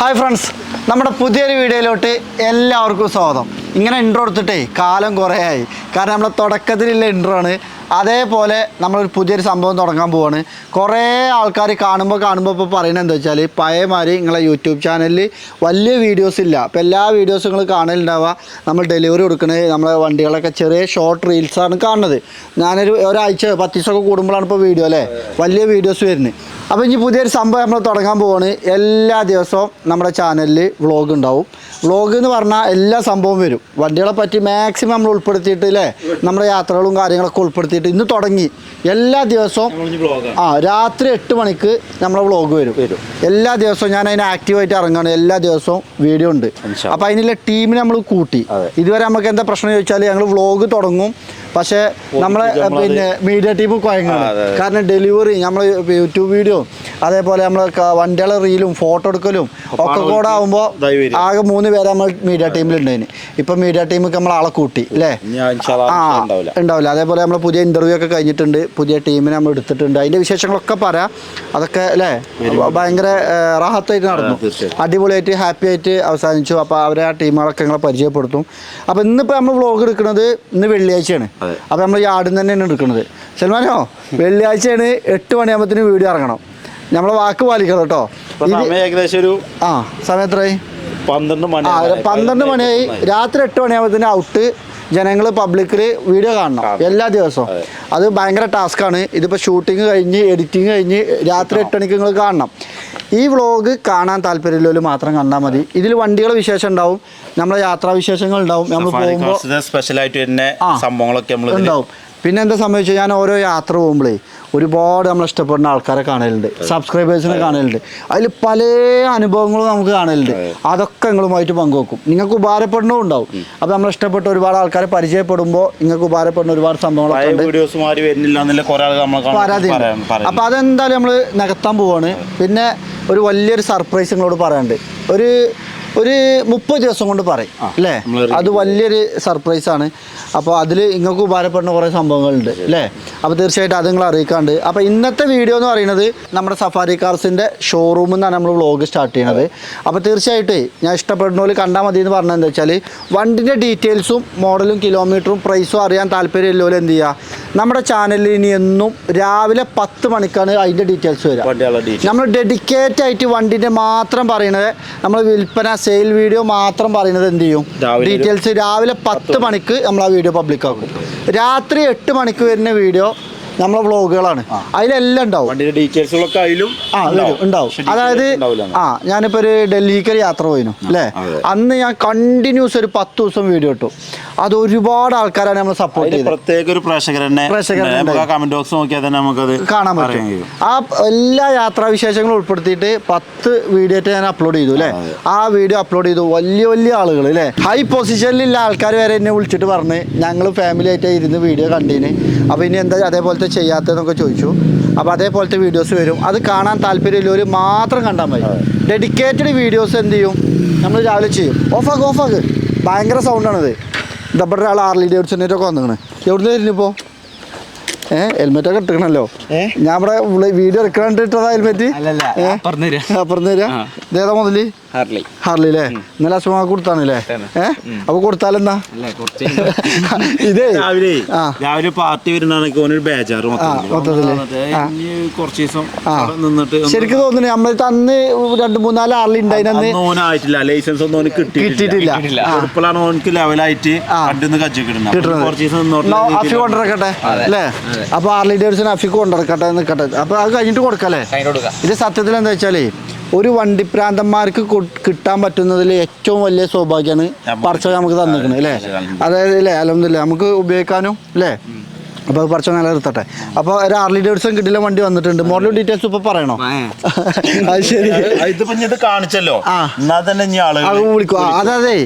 Hi friends നമ്മുടെ പുതിയൊരു വീഡിയോയിലോട്ട് എല്ലാവർക്കും സ്വാഗതം. ഇങ്ങനെ ഇൻട്രോ എടുത്തിട്ടേ കാലം കുറേ ആയി കാരണം നമ്മളെ തുടക്കത്തിലുള്ള ഇൻട്രോ ആണ്. അതേപോലെ നമ്മളൊരു പുതിയൊരു സംഭവം തുടങ്ങാൻ പോവാണ്. കുറേ ആൾക്കാർ കാണുമ്പോൾ കാണുമ്പോൾ ഇപ്പോൾ പറയുന്നത് എന്താ വെച്ചാൽ പഴയമാതിരി നിങ്ങളെ യൂട്യൂബ് ചാനലിൽ വലിയ വീഡിയോസ് ഇല്ല. അപ്പോൾ എല്ലാ വീഡിയോസും നിങ്ങൾ കാണലുണ്ടാവുക. നമ്മൾ ഡെലിവറി കൊടുക്കുന്നത് നമ്മളെ വണ്ടികളൊക്കെ ചെറിയ ഷോർട്ട് റീൽസാണ് കാണുന്നത്. ഞാനൊരു ഒരാഴ്ച പത്ത് ദിവസമൊക്കെ കൂടുമ്പോഴാണ് ഇപ്പോൾ വീഡിയോ അല്ലേ? വലിയ വീഡിയോസ് വരുന്നത്. അപ്പോൾ ഇനി പുതിയൊരു സംഭവം നമ്മൾ തുടങ്ങാൻ പോവാണ്. എല്ലാ ദിവസവും നമ്മുടെ ചാനലിൽ വ്ളോഗ് ഉണ്ടാവും. വ്ളോഗ് എന്ന് പറഞ്ഞാൽ എല്ലാ സംഭവവും വരും. വണ്ടികളെ പറ്റി മാക്സിമം നമ്മൾ ഉൾപ്പെടുത്തിയിട്ട് അല്ലേ? നമ്മുടെ യാത്രകളും കാര്യങ്ങളൊക്കെ ഉൾപ്പെടുത്തിയിട്ട് ഇന്ന് തുടങ്ങി. എല്ലാ ദിവസവും ആ രാത്രി എട്ട് മണിക്ക് നമ്മളെ വ്ലോഗ് വരും. വരും. എല്ലാ ദിവസവും ഞാൻ അതിന് ആക്റ്റീവായിട്ട് ഇറങ്ങുകയാണ് എല്ലാ ദിവസവും വീഡിയോ ഉണ്ട്. അപ്പം അപ്പോൾ അതിനുള്ള ടീമിനെ നമ്മൾ കൂട്ടി. ഇതുവരെ നമുക്ക് എന്താ പ്രശ്നം ചോദിച്ചാൽ ഞങ്ങൾ വ്ളോഗ് തുടങ്ങും. പക്ഷേ നമ്മളെ പിന്നെ മീഡിയ ടീം കുഴങ്ങാണ്. കാരണം ഡെലിവറി നമ്മൾ യൂട്യൂബ് വീഡിയോ അതേപോലെ നമ്മൾ വണ്ടികളെ റീലും ഫോട്ടോ എടുക്കലും ഒക്കെ കൂടെ ആകുമ്പോൾ ആകെ മൂന്ന് പേര് നമ്മൾ മീഡിയ ടീമിൽ ടീമിലുണ്ടായിന് ഇപ്പം മീഡിയ ടീമൊക്കെ നമ്മൾ ആളെ കൂട്ടി അല്ലേ ആ ഉണ്ടാവില്ല. ഉണ്ടാവില്ല. അതേപോലെ നമ്മൾ പുതിയ ഇന്റർവ്യൂ ഒക്കെ കഴിഞ്ഞിട്ടുണ്ട്. പുതിയ ടീമിനെ നമ്മൾ എടുത്തിട്ടുണ്ട്. അതിന്റെ വിശേഷങ്ങളൊക്കെ പറയാം. അതൊക്കെ അല്ലേ? ഭയങ്കര റാഹത്തായിട്ട് നടന്നു. അടിപൊളിയായിട്ട് ഹാപ്പി ആയിട്ട് അവസാനിച്ചു. അപ്പോൾ അവരെ ആ ടീമുകളൊക്കെ ഞങ്ങളെ പരിചയപ്പെടുത്തും. അപ്പോൾ ഇന്നിപ്പോൾ നമ്മൾ വ്ളോഗ് എടുക്കുന്നത് ഇന്ന് വെള്ളിയാഴ്ചയാണ്. അപ്പോൾ നമ്മൾ ഈ ആടുന്ന് തന്നെയാണ് എടുക്കുന്നത്. സൽമാനോ വെള്ളിയാഴ്ചയാണ് എട്ട് മണിയാകുമ്പത്തിന് വീഡിയോ ഇറങ്ങണം. നമ്മളെ വാക്ക് പാലിക്കണം കേട്ടോ. ഏകദേശം ഒരു ആ സമയം എത്രയായി? പന്ത്രണ്ട് മണി പന്ത്രണ്ട് മണിയായി. രാത്രി എട്ട് മണിയാകുമ്പോഴത്തേന് ഔട്ട് ജനങ്ങൾ പബ്ലിക്കിൽ വീഡിയോ കാണണം. എല്ലാ ദിവസവും. അതെ. അത് ഭയങ്കര ടാസ്ക്കാണ് ഇതിപ്പോൾ ഷൂട്ടിങ് കഴിഞ്ഞ് എഡിറ്റിങ് കഴിഞ്ഞ് രാത്രി എട്ട് മണിക്ക് നിങ്ങൾ കാണണം. ഈ വ്ളോഗ് കാണാൻ താല്പര്യമുള്ളവർ മാത്രം കണ്ടാൽ മതി. ഇതിൽ വണ്ടികളെ വിശേഷം ഉണ്ടാവും. നമ്മളെ യാത്രാ വിശേഷങ്ങൾ ഉണ്ടാവും നമ്മൾ പോകുമ്പോൾ സ്പെഷ്യലായിട്ട് തന്നെ സംഭവങ്ങളൊക്കെ നമ്മൾ ഉണ്ടാവും. പിന്നെ എന്താ സംഭവിച്ചാൽ ഞാൻ ഓരോ യാത്ര പോകുമ്പോഴേ ഒരുപാട് നമ്മൾ ഇഷ്ടപ്പെടുന്ന ആൾക്കാരെ കാണലുണ്ട്. സബ്സ്ക്രൈബേഴ്സിനെ കാണലുണ്ട്. അതിൽ പല അനുഭവങ്ങളും നമുക്ക് കാണലുണ്ട്. അതൊക്കെ നിങ്ങളുമായിട്ട് പങ്കുവെക്കും. നിങ്ങൾക്ക് ഉപകാരപ്പെടുന്നതും ഉണ്ടാവും. അപ്പോൾ നമ്മൾ ഇഷ്ടപ്പെട്ട ഒരുപാട് ആൾക്കാരെ പരിചയപ്പെടുമ്പോൾ നിങ്ങൾക്ക് ഉപകാരപ്പെടുന്ന ഒരുപാട് സംഭവങ്ങളൊക്കെ പരാതി അപ്പോൾ അതെന്തായാലും നമ്മൾ നികത്താൻ പോവാണ്. പിന്നെ ഒരു വലിയൊരു സർപ്രൈസ് നിങ്ങളോട് പറയാനുണ്ട്. ഒരു ഒരു മുപ്പത് ദിവസം കൊണ്ട് പറയും അല്ലേ? അത് വലിയൊരു സർപ്രൈസ് ആണ്. അപ്പോൾ അതിൽ നിങ്ങൾക്ക് ഉപകാരപ്പെടുന്ന കുറേ സംഭവങ്ങളുണ്ട് അല്ലേ? അപ്പോൾ തീർച്ചയായിട്ടും അത് നിങ്ങൾ അറിയിക്കാണ്ട്. അപ്പോൾ ഇന്നത്തെ വീഡിയോ എന്ന് പറയുന്നത് നമ്മുടെ സഫാരി കാർസിന്റെ ഷോറൂമിൽ നിന്നാണ് നമ്മൾ വ്ളോഗ് സ്റ്റാർട്ട് ചെയ്യണത്. അപ്പോൾ തീർച്ചയായിട്ടും ഞാൻ ഇഷ്ടപ്പെടുന്ന പോലെ കണ്ടാൽ മതി എന്ന് പറഞ്ഞത് എന്താ വെച്ചാൽ വണ്ടിന്റെ ഡീറ്റെയിൽസും മോഡലും കിലോമീറ്ററും പ്രൈസും അറിയാൻ താല്പര്യമില്ലല്ലോ എന്ത് ചെയ്യുക നമ്മുടെ ചാനലിൽ ഇനി എന്നും രാവിലെ പത്ത് മണിക്കാണ് അതിന്റെ ഡീറ്റെയിൽസ് വരിക. നമ്മൾ ഡെഡിക്കേറ്റ് ആയിട്ട് വണ്ടിന്റെ മാത്രം പറയണത് നമ്മൾ വിൽപ്പന സെയിൽ വീഡിയോ മാത്രം പറയുന്നത് എന്ത് ചെയ്യും? ഡീറ്റെയിൽസ് രാവിലെ പത്ത് മണിക്ക് നമ്മൾ ആ വീഡിയോ പബ്ലിക് ആക്കും. രാത്രി എട്ട് മണിക്ക് വരുന്ന വീഡിയോ നമ്മളെ വ്ളോഗുകളാണ്. അതിലെല്ലാം ഉണ്ടാവും. ഡീറ്റെയിൽസുകളൊക്കെ അതിലും ആ ഉണ്ടാവും. അതായത്. ആ ഞാനിപ്പോൾ ഒരു ഡൽഹിക്ക് ഒരു യാത്ര പോയിരുന്നു അല്ലേ അന്ന് ഞാൻ കണ്ടിന്യൂസ് ഒരു പത്ത് ദിവസം വീഡിയോ ഇട്ടു. അത് ഒരുപാട് ആൾക്കാരാണ് നമ്മൾ സപ്പോർട്ട് ചെയ്തത്. പ്രത്യേക ഒരു ഉണ്ട്. കമന്റ് ബോക്സ് നോക്കിയാൽ തന്നെ നമുക്കത് കാണാൻ പറ്റും. ആ എല്ലാ യാത്രാ വിശേഷങ്ങളും ഉൾപ്പെടുത്തിയിട്ട് പത്ത് വീഡിയോ ഞാൻ അപ്ലോഡ് ചെയ്തു അല്ലേ ആ വീഡിയോ അപ്ലോഡ് ചെയ്തു വലിയ വലിയ ആളുകൾ അല്ലേ ഹൈ പൊസിഷനിലുള്ള ആൾക്കാർ വരെ എന്നെ വിളിച്ചിട്ട് പറഞ്ഞ് ഞങ്ങൾ ഫാമിലി ആയിട്ട് ഇരുന്ന് വീഡിയോ കണ്ടീന്. അപ്പോൾ ഇനി എന്താ അതേപോലത്തെ ചെയ്യാത്തതെന്നൊക്കെ ചോദിച്ചു. അപ്പോൾ അതേപോലത്തെ വീഡിയോസ് വരും. അത് കാണാൻ താല്പര്യമുള്ളവർ മാത്രം കണ്ടാൽ മതി. ഡെഡിക്കേറ്റഡ് വീഡിയോസ് എന്ത് ചെയ്യും? നമ്മൾ രാവിലെ ചെയ്യും. ഓഫാക്ക് ഓഫാക്ക് ഭയങ്കര സൗണ്ടാണിത് ഡബിൾ ഒരാൾ ആർലി ഡേവിഡ്സണിറ്റൊക്കെ വന്നിക്കണ്. എവിടുന്ന് വരുന്നിപ്പോൾ ഏ ഹെൽമെറ്റ് ഒക്കെ ഇട്ടിക്കണല്ലോ ഞാൻ ഇവിടെ വീഡിയോ എടുക്കണിട്ട് ഇട്ടതാ ഹെൽമെറ്റ് അപ്പുറം തരാം. ഇതേതാ മുതൽ? ഹാർലി. ഹാർലി അല്ലേ ഇന്നലെ അസുഖം കൊടുത്താണല്ലേ? ഏ? അപ്പൊ കൊടുത്താലെന്താ? ഇതേ. രാവിലെ രാവിലെ പാർട്ടി വരുന്നതാണെങ്കിൽ ഓനൊരു ബേജാറ് മൊത്തത്തിൽ. കുറച്ച് ദിവസം അവിടെ നിന്നിട്ട് ശരിക്കും തോന്നുന്നു നമ്മളെ അന്ന് രണ്ട് മൂന്നാൽ ഹാർലി ഉണ്ടായിനന്ന് അന്ന്. ഓനായിട്ടില്ല ലൈസൻസ് ഒന്നും ഓന് കിട്ടിയിട്ടില്ല. ഇപ്പോഴാണ് ഓനക്ക് ലെവലായിട്ട് ആ. കണ്ടിന്ന് കജ്ജി കിട്ടുന്നത് കിട്ടുന്നത്. കുറച്ച് ദിവസം അഫി കൊണ്ടിറക്കട്ടെ അല്ലേ? അപ്പൊ ഹാർലി ഡേവിഡ്സൺ അഫിക്ക് കൊണ്ടിറക്കട്ടെ നിൽക്കട്ടെ അപ്പൊ അത് കഴിഞ്ഞിട്ട് കൊടുക്കല്ലേ? ഇത് സത്യത്തിൽ എന്താ വെച്ചാലേ ഒരു വണ്ടിപ്രാന്തന്മാർക്ക് കിട്ടാൻ പറ്റുന്നതിൽ ഏറ്റവും വലിയ സൗഭാഗ്യമാണ് പറച്ച നമുക്ക് തന്നിരിക്കുന്നത് അല്ലേ. അതായത് അല്ലേ? അലഹമില്ല നമുക്ക് ഉപയോഗിക്കാനും അല്ലേ? അപ്പോൾ പറച്ച നിലനിർത്തട്ടെ അപ്പോൾ ഒരു ആർലി ഡേവിഡ്സൺ കിട്ടില്ല വണ്ടി വന്നിട്ടുണ്ട്. മോഡൽ ഡീറ്റെയിൽസ് ഇപ്പോൾ പറയണോ? അത് ശരി. അത് ഇതിപ്പോ ഇത് കാണിച്ചല്ലോ. എന്നാൽ തന്നെ ഇനി അത് ആളുകൾ വിളിക്കും. അതെ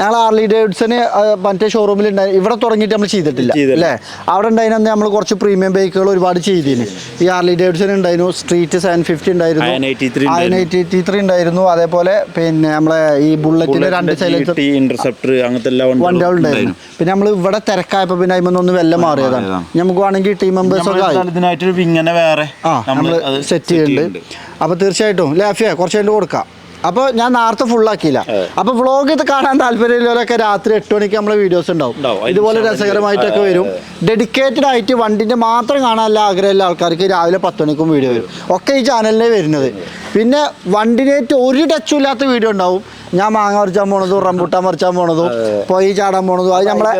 ഞങ്ങൾ ആർലി ഡേവിഡ്സന് മറ്റേ ഷോറൂമിൽ ഉണ്ടായി ഇവിടെ തുടങ്ങിയിട്ട് നമ്മൾ ചെയ്തിട്ടില്ല. അല്ലേ? അവിടെ ഉണ്ടായിരുന്നു നമ്മൾ കുറച്ച് പ്രീമിയം ബൈക്കുകൾ ഒരുപാട് ചെയ്തിന്. ഈ ആർലി ഡേവിഡ്സൺ ഉണ്ടായിരുന്നു സ്ട്രീറ്റ് സെവൻ ഫിഫ്റ്റി ഉണ്ടായിരുന്നു 83 Iron 83 ഉണ്ടായിരുന്നു അതേപോലെ പിന്നെ നമ്മളെ ഈ ബുള്ളറ്റിന് രണ്ട് സൈലൻസർ ഇന്റർസെപ്റ്റർ അങ്ങനത്തെ എല്ലാ വണ്ടികൾ ഉണ്ടായിരുന്നു പിന്നെ നമ്മൾ ഇവിടെ തിരക്കായപ്പോൾ പിന്നെ അതിൽ ഒന്ന് വെല്ലം മാറിയതാണ്. നമുക്ക് വേണമെങ്കിൽ ടീം മെമ്പേഴ്സ് ഒക്കെ ആയി. ഇതിനായിട്ടൊരു വിങ്ങനെ വേറെ ആ നമ്മൾ അത് സെറ്റ് ചെയ്യുന്നുണ്ട് അപ്പോൾ തീർച്ചയായിട്ടും ലാഫിയ കുറച്ച് കഴിഞ്ഞിട്ട് കൊടുക്കാം. അപ്പോൾ ഞാൻ നേരത്തെ ഫുള്ളാക്കിയില്ല അപ്പോൾ വ്ളോഗ് ഇത് കാണാൻ താല്പര്യമുള്ളവരൊക്കെ രാത്രി എട്ട് മണിക്ക് നമ്മളെ വീഡിയോസ് ഉണ്ടാവും. ഇതുപോലെ രസകരമായിട്ടൊക്കെ വരും. ഡെഡിക്കേറ്റഡ് ആയിട്ട് വണ്ടിന്റെ മാത്രം കാണാനല്ല ആഗ്രഹമുള്ള ആൾക്കാർക്ക് രാവിലെ പത്ത് മണിക്കും വീഡിയോ വരും. ഒക്കെ ഈ ചാനലിലേ വരുന്നത്. പിന്നെ വണ്ടിനേറ്റ് ഒരു ടച്ചും ഇല്ലാത്ത വീഡിയോ ഉണ്ടാവും. ഞാൻ മാങ്ങ പറിച്ചാൻ പോണതും റംബൂട്ടാൻ പറിച്ചാൻ പോണതും പൊയ്യ് ചാടാൻ പോണതും. അത് നമ്മളെ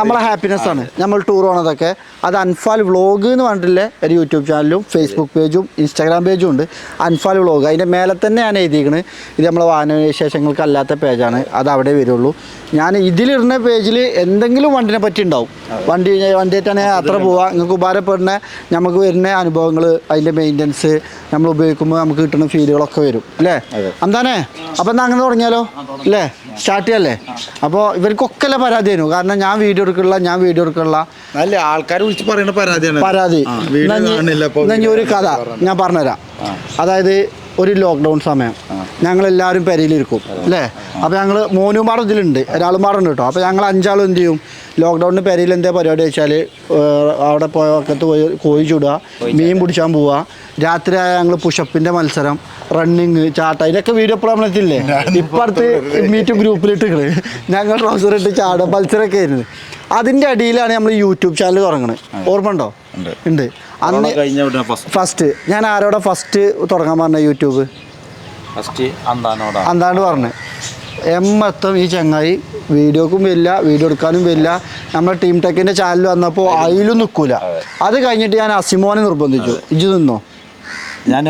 നമ്മളെ ഹാപ്പിനെസ് ആണ്. നമ്മൾ ടൂർ പോണതൊക്കെ. അത് അൻഫാൽ വ്ളോഗ് എന്ന് പറഞ്ഞിട്ടുള്ള ഒരു യൂട്യൂബ് ചാനലും ഫേസ്ബുക്ക് പേജും ഇൻസ്റ്റാഗ്രാം പേജും ഉണ്ട്. അൻഫാൽ വ്ളോഗ്. അതിന്റെ മേലെ തന്നെ ഞാൻ എഴുതിയിരിക്കുന്നത് ഇത് നമ്മളെ വാഹന വിശേഷങ്ങൾക്ക് അല്ലാത്ത പേജാണ്. അത് അവിടെ വരുള്ളൂ. ഞാൻ ഇതിലിടുന്ന പേജിൽ എന്തെങ്കിലും വണ്ടിനെ പറ്റി ഉണ്ടാവും. വണ്ടി വണ്ടിയായിട്ടാണ് യാത്ര പോവുക നിങ്ങൾക്ക് ഉപകാരപ്പെടുന്ന നമുക്ക് വരുന്ന അനുഭവങ്ങൾ അതിന്റെ മെയിന്റനൻസ് നമ്മൾ ഉപയോഗിക്കുമ്പോൾ നമുക്ക് കിട്ടുന്ന ഫീലുകളൊക്കെ വരും. അല്ലേ? എന്താണേ അപ്പം എന്നാൽ അങ്ങനെ തുടങ്ങിയാലോ? അല്ലേ? സ്റ്റാർട്ട് ചെയ്യല്ലേ? അപ്പോൾ ഇവർക്കൊക്കെ അല്ലേ പരാതി തരും കാരണം ഞാൻ വീഡിയോ എടുക്കുള്ള ഞാൻ വീഡിയോ എടുക്കുള്ള. നല്ല ആൾക്കാർ വിളിച്ച് പറയുന്ന പരാതിയാണ്. പരാതി. ഒരു കഥ ഞാൻ പറഞ്ഞുതരാം. അതായത് ഒരു ലോക്ക്ഡൗൺ സമയം. ഞങ്ങൾ എല്ലാവരും പെരയിലിരിക്കും അല്ലേ? അപ്പോൾ ഞങ്ങൾ മോനും പാടും ഇതിലുണ്ട് ഒരാളും പാടുണ്ട് കേട്ടോ. അപ്പോൾ ഞങ്ങൾ അഞ്ചാളും എന്ത് ചെയ്യും? ലോക്ക്ഡൗണിന് പെരയിൽ എന്താ പരിപാടി വെച്ചാൽ അവിടെ പോയ വക്കത്ത് പോയി കോഴി ചൂടുക മീൻ പിടിച്ചാൻ പോവുക. രാത്രി ആയ ഞങ്ങൾ പുഷപ്പിന്റെ മത്സരം റണ്ണിങ് ചാട്ട. ഇതിനൊക്കെ വീഡിയോ ഇപ്പോൾ നമ്മളെത്തില്ലേ ഇപ്പം അടുത്ത് മീറ്റ് ഗ്രൂപ്പിലിട്ട് ഞങ്ങൾ ട്രൗസർ ഇട്ട് ചാട മത്സരമൊക്കെ ആയിരുന്നു. അതിന്റെ അടിയിലാണ് നമ്മൾ യൂട്യൂബ് ചാനൽ തുടങ്ങുന്നത് ഓർമ്മ ഉണ്ടോ? ഉണ്ട്. അന്ന് കഴിഞ്ഞ ഉടനെ ഫസ്റ്റ് ഫസ്റ്റ് ഞാൻ ആരോടെ ഫസ്റ്റ് തുടങ്ങാൻ പറഞ്ഞ യൂട്യൂബ്? ഫസ്റ്റ് അന്താനോടാ. അന്താണ്ട് പറഞ്ഞു. എമ്മത്തും ഈ ചങ്ങായി വീഡിയോക്കും വരില്ല വീഡിയോ എടുക്കാനും വരില്ല. നമ്മുടെ ടീം ടെക്കിന്റെ ചാനൽ വന്നപ്പോൾ അതിലും നിൽക്കൂല അത്. കഴിഞ്ഞിട്ട് ഞാൻ അസിമോനെ നിർബന്ധിച്ചു. ഇജ് നിന്നോ? ഞാൻ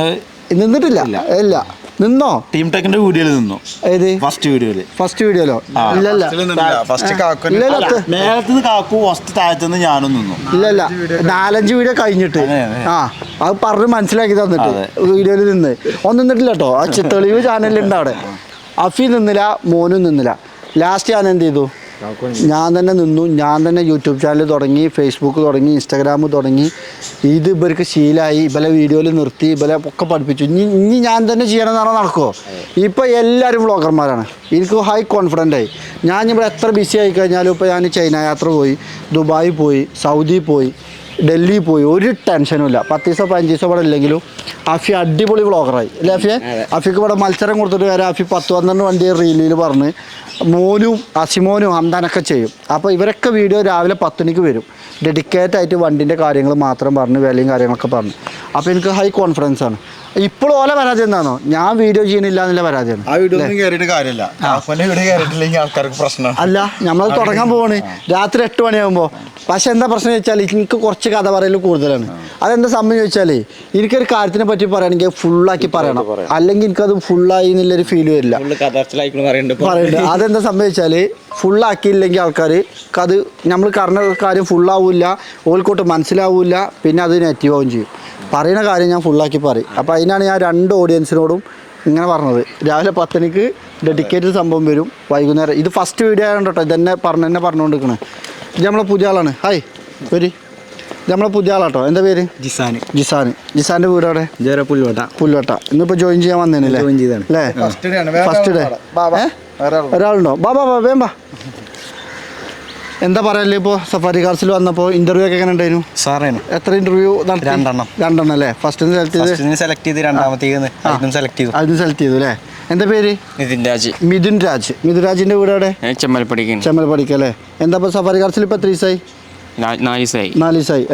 നിന്നിട്ടില്ല? ഇല്ല. നിന്നോ? ടീം ടെക്കിന്റെ വീഡിയോയിൽ നിന്നു. ഏത്? ഫസ്റ്റ് വീഡിയോയിൽ ഫസ്റ്റ് വീഡിയോയിലോ ഇല്ലല്ല ഫസ്റ്റ് കാക്കു ഫസ്റ്റ് താഴത്തുനിന്ന് ഞാനും നിന്നു. ഇല്ലല്ല നാലഞ്ച് വീഡിയോ കഴിഞ്ഞിട്ട്. ആ അത് പറഞ്ഞ് മനസ്സിലാക്കി തന്നിട്ട്. വീഡിയോയിൽ നിന്ന്. ഒന്നും നിന്നിട്ടില്ല കേട്ടോ ആ തെളിവ് ചാനലിലുണ്ട് അവിടെ. അഫി നിന്നില്ല മോനും നിന്നില്ല. ലാസ്റ്റ് ഞാൻ എന്ത് ചെയ്തു? ഞാൻ തന്നെ നിന്നു ഞാൻ തന്നെ യൂട്യൂബ് ചാനൽ തുടങ്ങി ഫേസ്ബുക്ക് തുടങ്ങി ഇൻസ്റ്റാഗ്രാം തുടങ്ങി. ഇത് ഇവർക്ക് ശീലമായി ഇവലെ വീഡിയോയിൽ നിർത്തി ഇവലെ ഒക്കെ പഠിപ്പിച്ചു. ഇനി ഇനി ഞാൻ തന്നെ ചെയ്യണം പറഞ്ഞാൽ നടക്കുമോ ഇപ്പോൾ എല്ലാവരും വ്ളോഗർമാരാണ് എനിക്ക് ഹൈ കോൺഫിഡന്റ് ആയി. ഞാൻ ഇവിടെ എത്ര ബിസി ആയി കഴിഞ്ഞാലും ഇപ്പോൾ ഞാൻ ചൈന യാത്ര പോയി ദുബായി പോയി സൗദി പോയി. ഡൽഹി പോയി. ഒരു ടെൻഷനും ഇല്ല. പത്ത് ദിവസം പതിനഞ്ച് ദിവസം ഇവിടെ ഇല്ലെങ്കിലും അഫി അടിപൊളി വ്ളോഗറായി. അല്ലേ അഫിയെ? അഫിക്ക് ഇവിടെ മത്സരം കൊടുത്തിട്ട് വരെ. അഫി പത്ത് പന്ത്രണ്ട് വണ്ടി റീലിൽ പറഞ്ഞ് മോനും അസിമോനും അന്താനൊക്കെ ചെയ്യും. അപ്പോൾ ഇവരൊക്കെ വീഡിയോ രാവിലെ പത്ത് മണിക്ക് വരും. ഡെഡിക്കേറ്റ് ആയിട്ട് വണ്ടിന്റെ കാര്യങ്ങൾ മാത്രം പറഞ്ഞ് വിലയും കാര്യങ്ങളൊക്കെ പറഞ്ഞു. അപ്പോൾ എനിക്ക് ഹൈ കോൺഫിഡൻസ് ആണ്. ഇപ്പോൾ ഓല പരാതി എന്താണോ ഞാൻ വീഡിയോ ചെയ്യണില്ല എന്നുള്ള പരാതിയാണ് ആ വീഡിയോ ഒന്നും കയറിയിട്ട് കാര്യമില്ല. വീഡിയോ കയറിയിട്ടില്ലെങ്കിൽ ആൾക്കാർക്ക് പ്രശ്നമാണ്. അല്ല നമ്മൾ തുടങ്ങാൻ പോവാണ്. രാത്രി എട്ട് മണിയാകുമ്പോൾ പക്ഷെ എന്താ പ്രശ്നം ചോദിച്ചാൽ എനിക്ക് കുറച്ച് കഥ പറയൽ കൂടുതലാണ്. അതെന്താ സമയം ചോദിച്ചാലേ എനിക്കൊരു കാര്യത്തിനെ പറ്റി പറയുകയാണെങ്കിൽ ഫുള്ളാക്കി പറയണം. അല്ലെങ്കിൽ എനിക്കത് ഫുള്ളായി എന്നുള്ളൊരു ഫീൽ വരില്ല. പറയുന്നുണ്ട് അതെന്താ സംഭവിച്ചാൽ ഫുള്ളാക്കിയില്ലെങ്കിൽ ആൾക്കാർ അത് നമ്മൾ പറഞ്ഞ കാര്യം ഫുള്ളാവില്ല. ഓൽക്കോട്ട് മനസ്സിലാവില്ല. പിന്നെ അത് നെഗറ്റീവ് ആവുകയും ചെയ്യും. പറയുന്ന കാര്യം ഞാൻ ഫുള്ളാക്കി പറയും. അപ്പോൾ അതിനാണ് ഞാൻ രണ്ട് ഓഡിയൻസിനോടും ഇങ്ങനെ പറഞ്ഞത്. രാവിലെ പത്തണിക്ക് ഡെഡിക്കേറ്റഡ് സംഭവം വരും വൈകുന്നേരം. ഇത് ഫസ്റ്റ് വീഡിയോ ആയതുകൊണ്ട് കേട്ടോ ഇതെന്നെ പറഞ്ഞു എന്നെ പറഞ്ഞുകൊണ്ടിരിക്കണേ ഇത് നമ്മളെ പുതിയ ആളാണ് ഹായ് വരി ഇത് നമ്മളെ പുതിയ ആളാട്ടോ എന്താ പേര്? ജിസാൻ ജിസാൻ ജിസാന്റെ വീട് അവിടെ ജോര പുൽവട്ട. പുല്ലുവട്ട ഇന്നിപ്പോൾ ജോയിൻ ചെയ്യാൻ വന്നേനല്ലേ ജോയിൻ ചെയ്താണ് അല്ലേ? ഫസ്റ്റ് ഡേ ആണ്. ഫസ്റ്റ് ഡേ ഒരാളുണ്ടോ? ബാ ബാ ബാ വേം ബാ. എന്താ പറയല്ലേ ഇപ്പോ? സഫാരി കാർസിൽ വന്നപ്പോൾ ഇന്റർവ്യൂ ഒക്കെ എങ്ങനെ ഉണ്ടായിരുന്നു? സാറേന്. എത്ര ഇന്റർവ്യൂ നടത്തി? രണ്ടെണ്ണം. രണ്ടെണ്ണം അല്ലേ? ഫസ്റ്റ് സെലക്ട് ചെയ്ത്? സെലക്ട് ചെയ്ത് രണ്ടാമത്തേക്ക് സെലക്ട് ചെയ്തു. അതിന് സെലക്ട് ചെയ്തു അല്ലേ? എന്താ പേര്? നിതിൻ രാജ്. മിഥുൻ രാജ്. മിഥുൻ രാജിന്റെ വീട് അവിടെ ഞാൻ ചെമ്മൽപ്പടിക്കാണ്. അല്ലേ? എന്താ ഇപ്പോൾ സഫാരി കാർസിൽ ഇപ്പോൾ എത്ര ദിവസമായി നാല് ദിവസമായി നാല് ദിവസമായി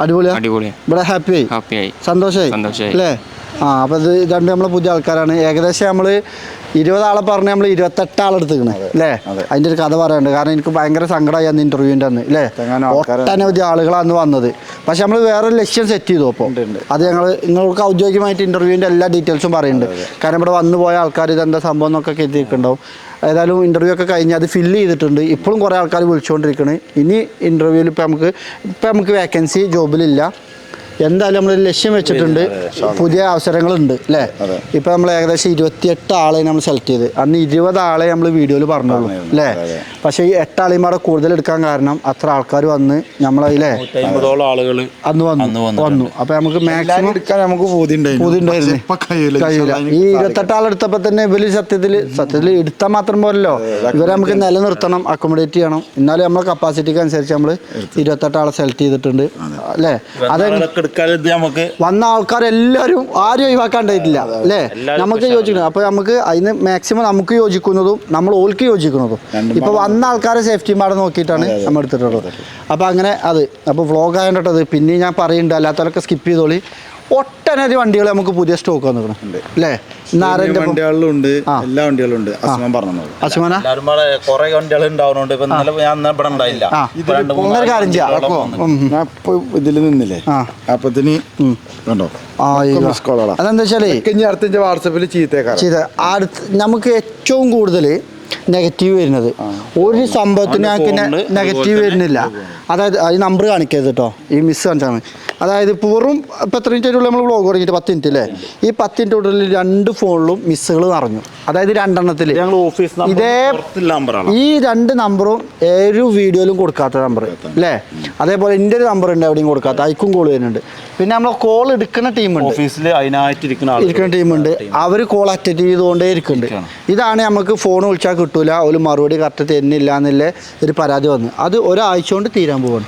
അടിപൊളിയാ? അടിപൊളിയാ. ഇവിടെ ഹാപ്പി ആയി? ഹാപ്പിയായി സന്തോഷമായി സന്തോഷായി. അല്ലേ? ആ അപ്പോൾ ഇത് രണ്ട് നമ്മൾ പുതിയ ആൾക്കാരാണ്. ഏകദേശം നമ്മൾ ഇരുപത് ആളെ പറഞ്ഞ് നമ്മൾ ഇരുപത്തെട്ട് ആളെടുത്തിക്കണേ അല്ലേ? അതിന്റെ ഒരു കഥ പറയാനുണ്ട്. കാരണം എനിക്ക് ഭയങ്കര സങ്കടമായി അന്ന് ഇന്റർവ്യൂവിന്റെ അന്ന്. അല്ലേ? ഒട്ടനവധി ആളുകളാണ് വന്നത്. പക്ഷെ നമ്മൾ വേറൊരു ലക്ഷ്യം സെറ്റ് ചെയ്തു അപ്പോൾ അത് ഞങ്ങൾ നിങ്ങൾക്ക് ഔദ്യോഗികമായിട്ട് ഇന്റർവ്യൂവിന്റെ എല്ലാ ഡീറ്റെയിൽസും പറയുന്നുണ്ട്. കാരണം ഇവിടെ വന്നു പോയ ആൾക്കാർ ഇതെന്താ സംഭവം എന്നൊക്കെ കരുതിയിട്ടുണ്ടാവും ഏതായാലും ഇന്റർവ്യൂ ഒക്കെ കഴിഞ്ഞ് അത് ഫില്ല് ചെയ്തിട്ടുണ്ട്. ഇപ്പോഴും കുറേ ആൾക്കാർ വിളിച്ചുകൊണ്ടിരിക്കുന്നത് ഇനി ഇന്റർവ്യൂവിൽ ഇപ്പോൾ നമുക്ക് ഇപ്പം നമുക്ക് വേക്കൻസി ജോബിലില്ല എന്തായാലും നമ്മൾ ലക്ഷ്യം വെച്ചിട്ടുണ്ട്. പുതിയ അവസരങ്ങളുണ്ട് അല്ലേ? ഇപ്പം നമ്മൾ ഏകദേശം ഇരുപത്തിയെട്ട് ആളെ നമ്മൾ സെലക്ട് ചെയ്ത്. അന്ന് ഇരുപത് ആളെ നമ്മൾ വീഡിയോയിൽ പറഞ്ഞുള്ളൂ അല്ലേ? പക്ഷേ ഈ എട്ട് കൂടെ കൂടുതൽ എടുക്കാൻ കാരണം അത്ര ആൾക്കാർ വന്ന് നമ്മളതിലെ ആളുകൾ അന്ന് വന്നു അന്ന് വന്നു. അപ്പോൾ നമുക്ക് മാക്സിമം എടുക്കാൻ നമുക്ക് കഴിയില്ല. കഴിയില്ല. ഈ ഇരുപത്തെട്ട് ആളെടുത്തപ്പോൾ തന്നെ ഇവർ സത്യത്തിൽ സത്യത്തിൽ എടുത്താൽ മാത്രം പോരല്ലോ. ഇവരെ നമുക്ക് നിലനിർത്തണം അക്കോമഡേറ്റ് ചെയ്യണം. എന്നാലും നമ്മളെ കപ്പാസിറ്റിക്ക് അനുസരിച്ച് നമ്മൾ ഇരുപത്തെട്ട് ആളെ സെലക്ട് ചെയ്തിട്ടുണ്ട് അല്ലേ? അതെ ഇത് നമുക്ക് വന്ന ആൾക്കാരെല്ലാവരും ആരും ഒഴിവാക്കാണ്ടായിട്ടില്ല അല്ലേ? നമുക്ക്. യോജിക്കണം. അപ്പോൾ നമുക്ക് അതിന് മാക്സിമം നമുക്ക് യോജിക്കുന്നതും നമ്മൾ ഓൾക്ക് യോജിക്കുന്നതും. ഇപ്പൊ ഇപ്പോൾ വന്ന ആൾക്കാരെ സേഫ്റ്റി മാഡം നോക്കിയിട്ടാണ് നമ്മൾ എടുത്തിട്ടുള്ളത്. അപ്പോൾ അങ്ങനെ അത്. അപ്പോൾ വ്ളോഗ് ആയതുകൊണ്ടത് പിന്നെ ഞാൻ പറയുന്നുണ്ട് അല്ലാത്തവരൊക്കെ സ്കിപ്പ് ചെയ്തോളി. ഒട്ടനവധി വണ്ടികൾ നമുക്ക് പുതിയ സ്റ്റോക്ക് വന്നിട്ടുണ്ട്. അല്ലേ. എല്ലാ വണ്ടികളും ഉണ്ട് അസ്മാൻ പറഞ്ഞത്. അസുമന? എല്ലാവരും പാടെ കുറെ വണ്ടികൾ ഉണ്ടാവുന്നുണ്ട്. ഇപ്പൊ ഇന്നലെ ഞാൻ ഇവിടെ ഉണ്ടായില്ല. ഒന്നര കാര്യം ചെയ്യാം. ഇതിൽ നിന്നില്ലേ. അപ്പത്തിന് കണ്ടോ. അതെന്താ വെച്ചാലേ അടുത്ത വാട്സപ്പിൽ ചീത്തേക്കാരം നമുക്ക് ഏറ്റവും കൂടുതൽ നെഗറ്റീവ് വരുന്നത്. ഒരു സംഭവത്തിന് ഞങ്ങൾക്ക് നെഗറ്റീവ് വരുന്നില്ല. അതായത് ഈ നമ്പർ കാണിക്കരുത് കേട്ടോ ഈ മിസ് കാണിച്ചാൽ മതി. അതായത് ഇപ്പോൾ വെറും ഇപ്പം എത്ര മിനിറ്റ് നമ്മൾ വ്ളോഗ് തുടങ്ങിയിട്ട്? പത്ത് മിനിറ്റ് അല്ലേ ഈ പത്ത് മിനിറ്റ് ഉള്ളിൽ രണ്ട് ഫോണിലും മിസ്സുകൾ നിറഞ്ഞു. അതായത് രണ്ടെണ്ണത്തിൽ ഞങ്ങൾ ഓഫീസ് ഇതേ ഈ രണ്ട് നമ്പറും ഏതൊരു വീഡിയോയിലും കൊടുക്കാത്ത നമ്പർ അല്ലേ അതേപോലെ എന്റെ ഒരു നമ്പർ ഉണ്ട് എവിടെയും കൊടുക്കാത്ത. അയക്കും കോൾ വരുന്നുണ്ട്. പിന്നെ നമ്മൾ കോൾ എടുക്കുന്ന ടീമുണ്ട് ഓഫീസിൽ അതിനായിട്ട് ഇരിക്കുന്ന ടീമുണ്ട് അവർ കോൾ അറ്റൻഡ് ചെയ്തുകൊണ്ടേ ഇരിക്കുന്നുണ്ട്. ഇതാണ് നമുക്ക് ഫോൺ വിളിച്ചാൽ കിട്ടൂല ഒരു മറുപടി കറക്റ്റ് തരുന്നില്ല എന്നുള്ള ഒരു പരാതി വന്നു. അത് ഒരാഴ്ച കൊണ്ട് തീരാൻ പോവാണ്.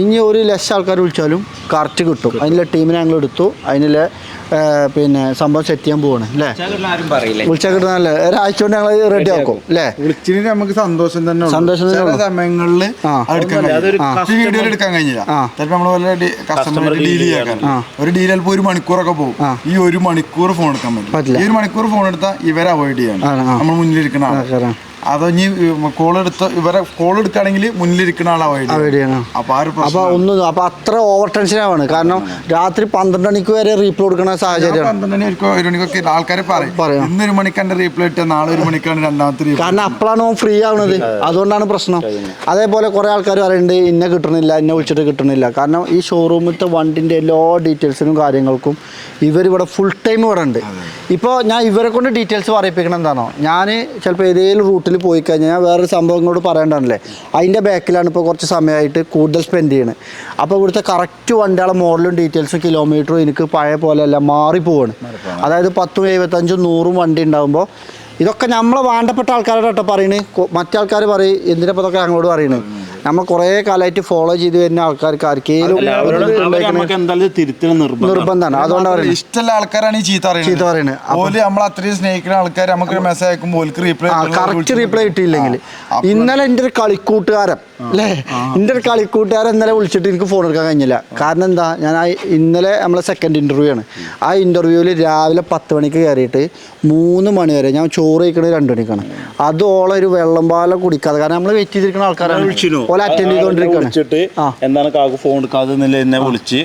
ഇനി ഒരു ലക്ഷം ആൾക്കാർ വിളിച്ചാലും കറക്റ്റ് കിട്ടും. അതിനുള്ള ടീമിനെ ഞങ്ങൾ എടുത്തു. അതിനുള്ള പിന്നെ സംഭവം സെറ്റ് ചെയ്യാൻ പോവാണ്. അല്ലേ? വിളിച്ചാൽ കിട്ടുന്നല്ലേ ഒരാഴ്ച കൊണ്ട് ഞങ്ങൾ റെഡി ആക്കും. അല്ലേ? വിളിച്ചിന് നമുക്ക് സന്തോഷം തന്നെ ഉള്ളൂ. സന്തോഷം സമയങ്ങളിൽ ആ. എടുക്കാൻ കഴിഞ്ഞില്ല. ചിലപ്പോൾ നമ്മൾ കസ്റ്റമർ ഡീൽ ചെയ്യാൻ. ഒരു ഡീൽ ചിലപ്പോൾ ഒരു മണിക്കൂറൊക്കെ പോകും. ഈ ഒരു മണിക്കൂർ ഫോൺ എടുക്കാൻ പറ്റില്ല. ഈ ഒരു മണിക്കൂർ ഫോൺ എടുത്താൽ ഇവരെ അവോയ്ഡ് ചെയ്യണം. നമ്മൾ മുന്നിലിരിക്കണം. അതോ ഇനി കോൾ എടുത്ത് ഇവരെ കോൾ എടുക്കുകയാണെങ്കിൽ മുന്നിലിരിക്കുന്ന ആളാണ് ചെയ്യണം. അപ്പൊ ആ ഒരു അപ്പൊ പ്രശ്നം ഒന്നും അപ്പൊ അത്ര ഓവർ ടെൻഷൻ ആവാണ് കാരണം രാത്രി പന്ത്രണ്ട് മണിക്ക് വരെ റീപ്ലൈ കൊടുക്കുന്ന സാഹചര്യം പന്ത്രണ്ട് മണി ഒരു ഒരു മണിക്കൊക്കെ ആൾക്കാർ പറയും. പറയും. ഇന്നൊരു മണിക്കാണ് റീപ്ലൈ ഇട്ട് നാളെ ഒരു മണിക്കാണ് രണ്ടാമത്തെ കാരണം അപ്പോഴാണ് ഓൻ ഫ്രീ ആവുന്നത് അതുകൊണ്ടാണ് പ്രശ്നം. അതേപോലെ കുറെ ആൾക്കാർ പറയുന്നുണ്ട് ഇന്നെ കിട്ടണില്ല എന്നെ വിളിച്ചിട്ട് കിട്ടണില്ല. കാരണം ഈ ഷോറൂമിലത്തെ വണ്ടിന്റെ എല്ലാ ഡീറ്റെയിൽസിനും കാര്യങ്ങൾക്കും ഇവർ ഇവരിവിടെ ഫുൾ ടൈം ഇവിടെ ഉണ്ട്. ഇപ്പോൾ ഞാൻ ഇവരെ കൊണ്ട് ഡീറ്റെയിൽസ് പറയിപ്പിക്കണം എന്താണോ? ഞാൻ ചിലപ്പോൾ ഏതെങ്കിലും റൂട്ടിൽ പോയി കഴിഞ്ഞാൽ ഞാൻ വേറൊരു സംഭവങ്ങളോട് പറയേണ്ടതല്ലേ അതിന്റെ ബാക്കിലാണ് ഇപ്പോൾ കുറച്ച് സമയമായിട്ട് കൂടുതൽ സ്പെൻഡ് ചെയ്യണത് അപ്പോൾ ഇവിടുത്തെ കറക്റ്റ് വണ്ടികളെ മോഡലും ഡീറ്റെയിൽസും കിലോമീറ്ററും എനിക്ക് പഴയ പോലെയല്ല മാറിപ്പോവാണ്. അതായത് പത്തും എഴുപത്തഞ്ചും നൂറും വണ്ടി ഉണ്ടാകുമ്പോൾ ഇതൊക്കെ നമ്മളെ വേണ്ടപ്പെട്ട ആൾക്കാരോട് കേട്ടോ മറ്റേ മറ്റാൾക്കാർ പറയും എന്തിനപ്പോൾ ഇതൊക്കെ ഞങ്ങളോട് പറയുന്നത് നമ്മൾ കുറേ കാലമായിട്ട് ഫോളോ ചെയ്ത് വരുന്ന ആൾക്കാർക്ക് ആർക്കെങ്കിലും നിർബന്ധമാണ്. അതുകൊണ്ടാണ് ഇഷ്ടമുള്ള ആൾക്കാരാണ് ഈ ചീത്ത ചീത്ത പറയുന്നത്. ഓൽ നമ്മൾ അത്രയും സ്നേഹിക്കുന്ന ആൾക്കാർ നമുക്ക് മെസ്സേജ് അയക്കുമ്പോൾ ഓൽക്ക് റീപ്ലൈ കറക്റ്റ് റീപ്ലൈ കിട്ടിയില്ലെങ്കിൽ ഇന്നലെ എന്റെ ഒരു കളിക്കൂട്ടുകാരൻ അല്ലേ? എന്റെ ഒരു കളിക്കൂട്ടുകാരൻ ഇന്നലെ വിളിച്ചിട്ട് എനിക്ക് ഫോൺ എടുക്കാൻ കഴിഞ്ഞില്ല. കാരണം എന്താ ഞാൻ ആ ഇന്നലെ നമ്മളെ സെക്കൻഡ് ഇന്റർവ്യൂ ആണ്. ആ ഇന്റർവ്യൂവിൽ രാവിലെ പത്ത് മണിക്ക് കയറിയിട്ട് മൂന്ന് മണി വരെ ഞാൻ ചോറ് കഴിക്കണത് രണ്ട് മണിക്കാണ്. അതോളം ഒരു വെള്ളം പാലം കുടിക്കാതെ കാരണം നമ്മൾ വെയിറ്റ് ചെയ്തിരിക്കുന്ന ആൾക്കാരാണ്. വിളിച്ചിരുന്നു. ഓല അറ്റൻഡ് എന്താണ് കാക്ക് ഫോൺ എടുക്കാതെ എന്നെ വിളിച്ച്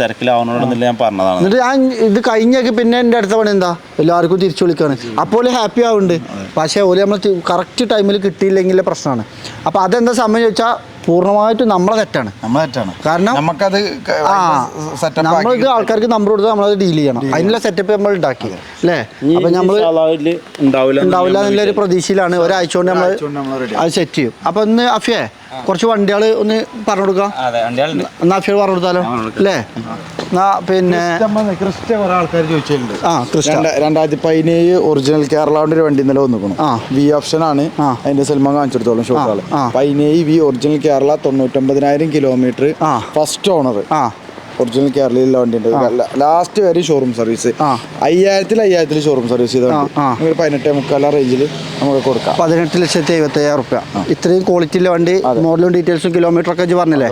തിരക്കിലാവണോടെന്നില്ല ഞാൻ പറഞ്ഞതാണ്. എന്നിട്ട് ഞാൻ ഇത് കഴിഞ്ഞൊക്കെ പിന്നെ എന്റെ അടുത്ത പണി എന്താ? എല്ലാവർക്കും തിരിച്ചു വിളിക്കാണ്. അപ്പോൾ ഹാപ്പി ആവുന്നുണ്ട്. പക്ഷേ ഓൽ നമ്മൾ കറക്റ്റ് ടൈമിൽ കിട്ടിയില്ലെങ്കിൽ പ്രശ്നമാണ്. അപ്പോൾ അതെന്താ സമയം ചോദിച്ചാൽ പൂർണമായിട്ടും നമ്മളെ തെറ്റാണ്. കാരണം- നമുക്കത് ആ നമ്മൾക്ക് ആൾക്കാർക്ക് നമ്പർ കൊടുത്ത് നമ്മളത് ഡീൽ ചെയ്യണം. അതിനുള്ള സെറ്റപ്പ് നമ്മൾ ഉണ്ടാക്കി അല്ലേ? അപ്പൊ നമ്മൾ ഉണ്ടാവില്ല എന്നുള്ള ഒരു പ്രതീക്ഷയിലാണ്. ഒരാഴ്ച കൊണ്ട് നമ്മൾ അത് സെറ്റ് ചെയ്യും. അപ്പൊ ഇന്ന് അഫിയെ കുറച്ച് വണ്ടികൾ ഒന്ന് പറഞ്ഞു കൊടുക്കാം. എന്നാ അഫിയോട് പറഞ്ഞു കൊടുത്താലോ? അല്ലേ? എന്നാ പിന്നെ ക്രിസ്റ്റ കുറെ ആൾക്കാർ ചോദിച്ചിട്ടുണ്ട്. ആ ക്രിസ്റ്റ. രണ്ട- രണ്ടായിരത്തി പതിനേഴ് ഒറിജിനൽ കേരളാവിന്റെ ഒരു വണ്ടി ഇന്നലെ വന്നിക്കണം. ആ. വി ഓപ്ഷൻ ആണ്. അതിന്റെ സിനിമ കാണിച്ചെടുത്തോളം ഷോട്ടുകൾ. പതിനേഴ് വി ഒറിജിനൽ കേരള തൊണ്ണൂറ്റൊമ്പതിനായിരം കിലോമീറ്റർ ഫസ്റ്റ് ഓണർ ആ. ഒറിജിനൽ കേരളയിലുള്ള വണ്ടിയുണ്ട്. ലാസ്റ്റ് വരെ ഷോറൂം സർവീസ്. അയ്യായിരത്തിൽ അയ്യായിരത്തിൽ ഷോറൂം സർവീസ് ചെയ്ത പതിനെട്ട് മുക്കാല റേഞ്ചിൽ നമുക്ക് കൊടുക്കാം. പതിനെട്ട് ലക്ഷത്തി എഴുപത്തി അയ്യായിരം റുപ്യ ഇത്രയും ക്വാളിറ്റിയിലെ വണ്ടി മോഡലും ഡീറ്റെയിൽസും കിലോമീറ്റർ ഒക്കെ പറഞ്ഞല്ലേ.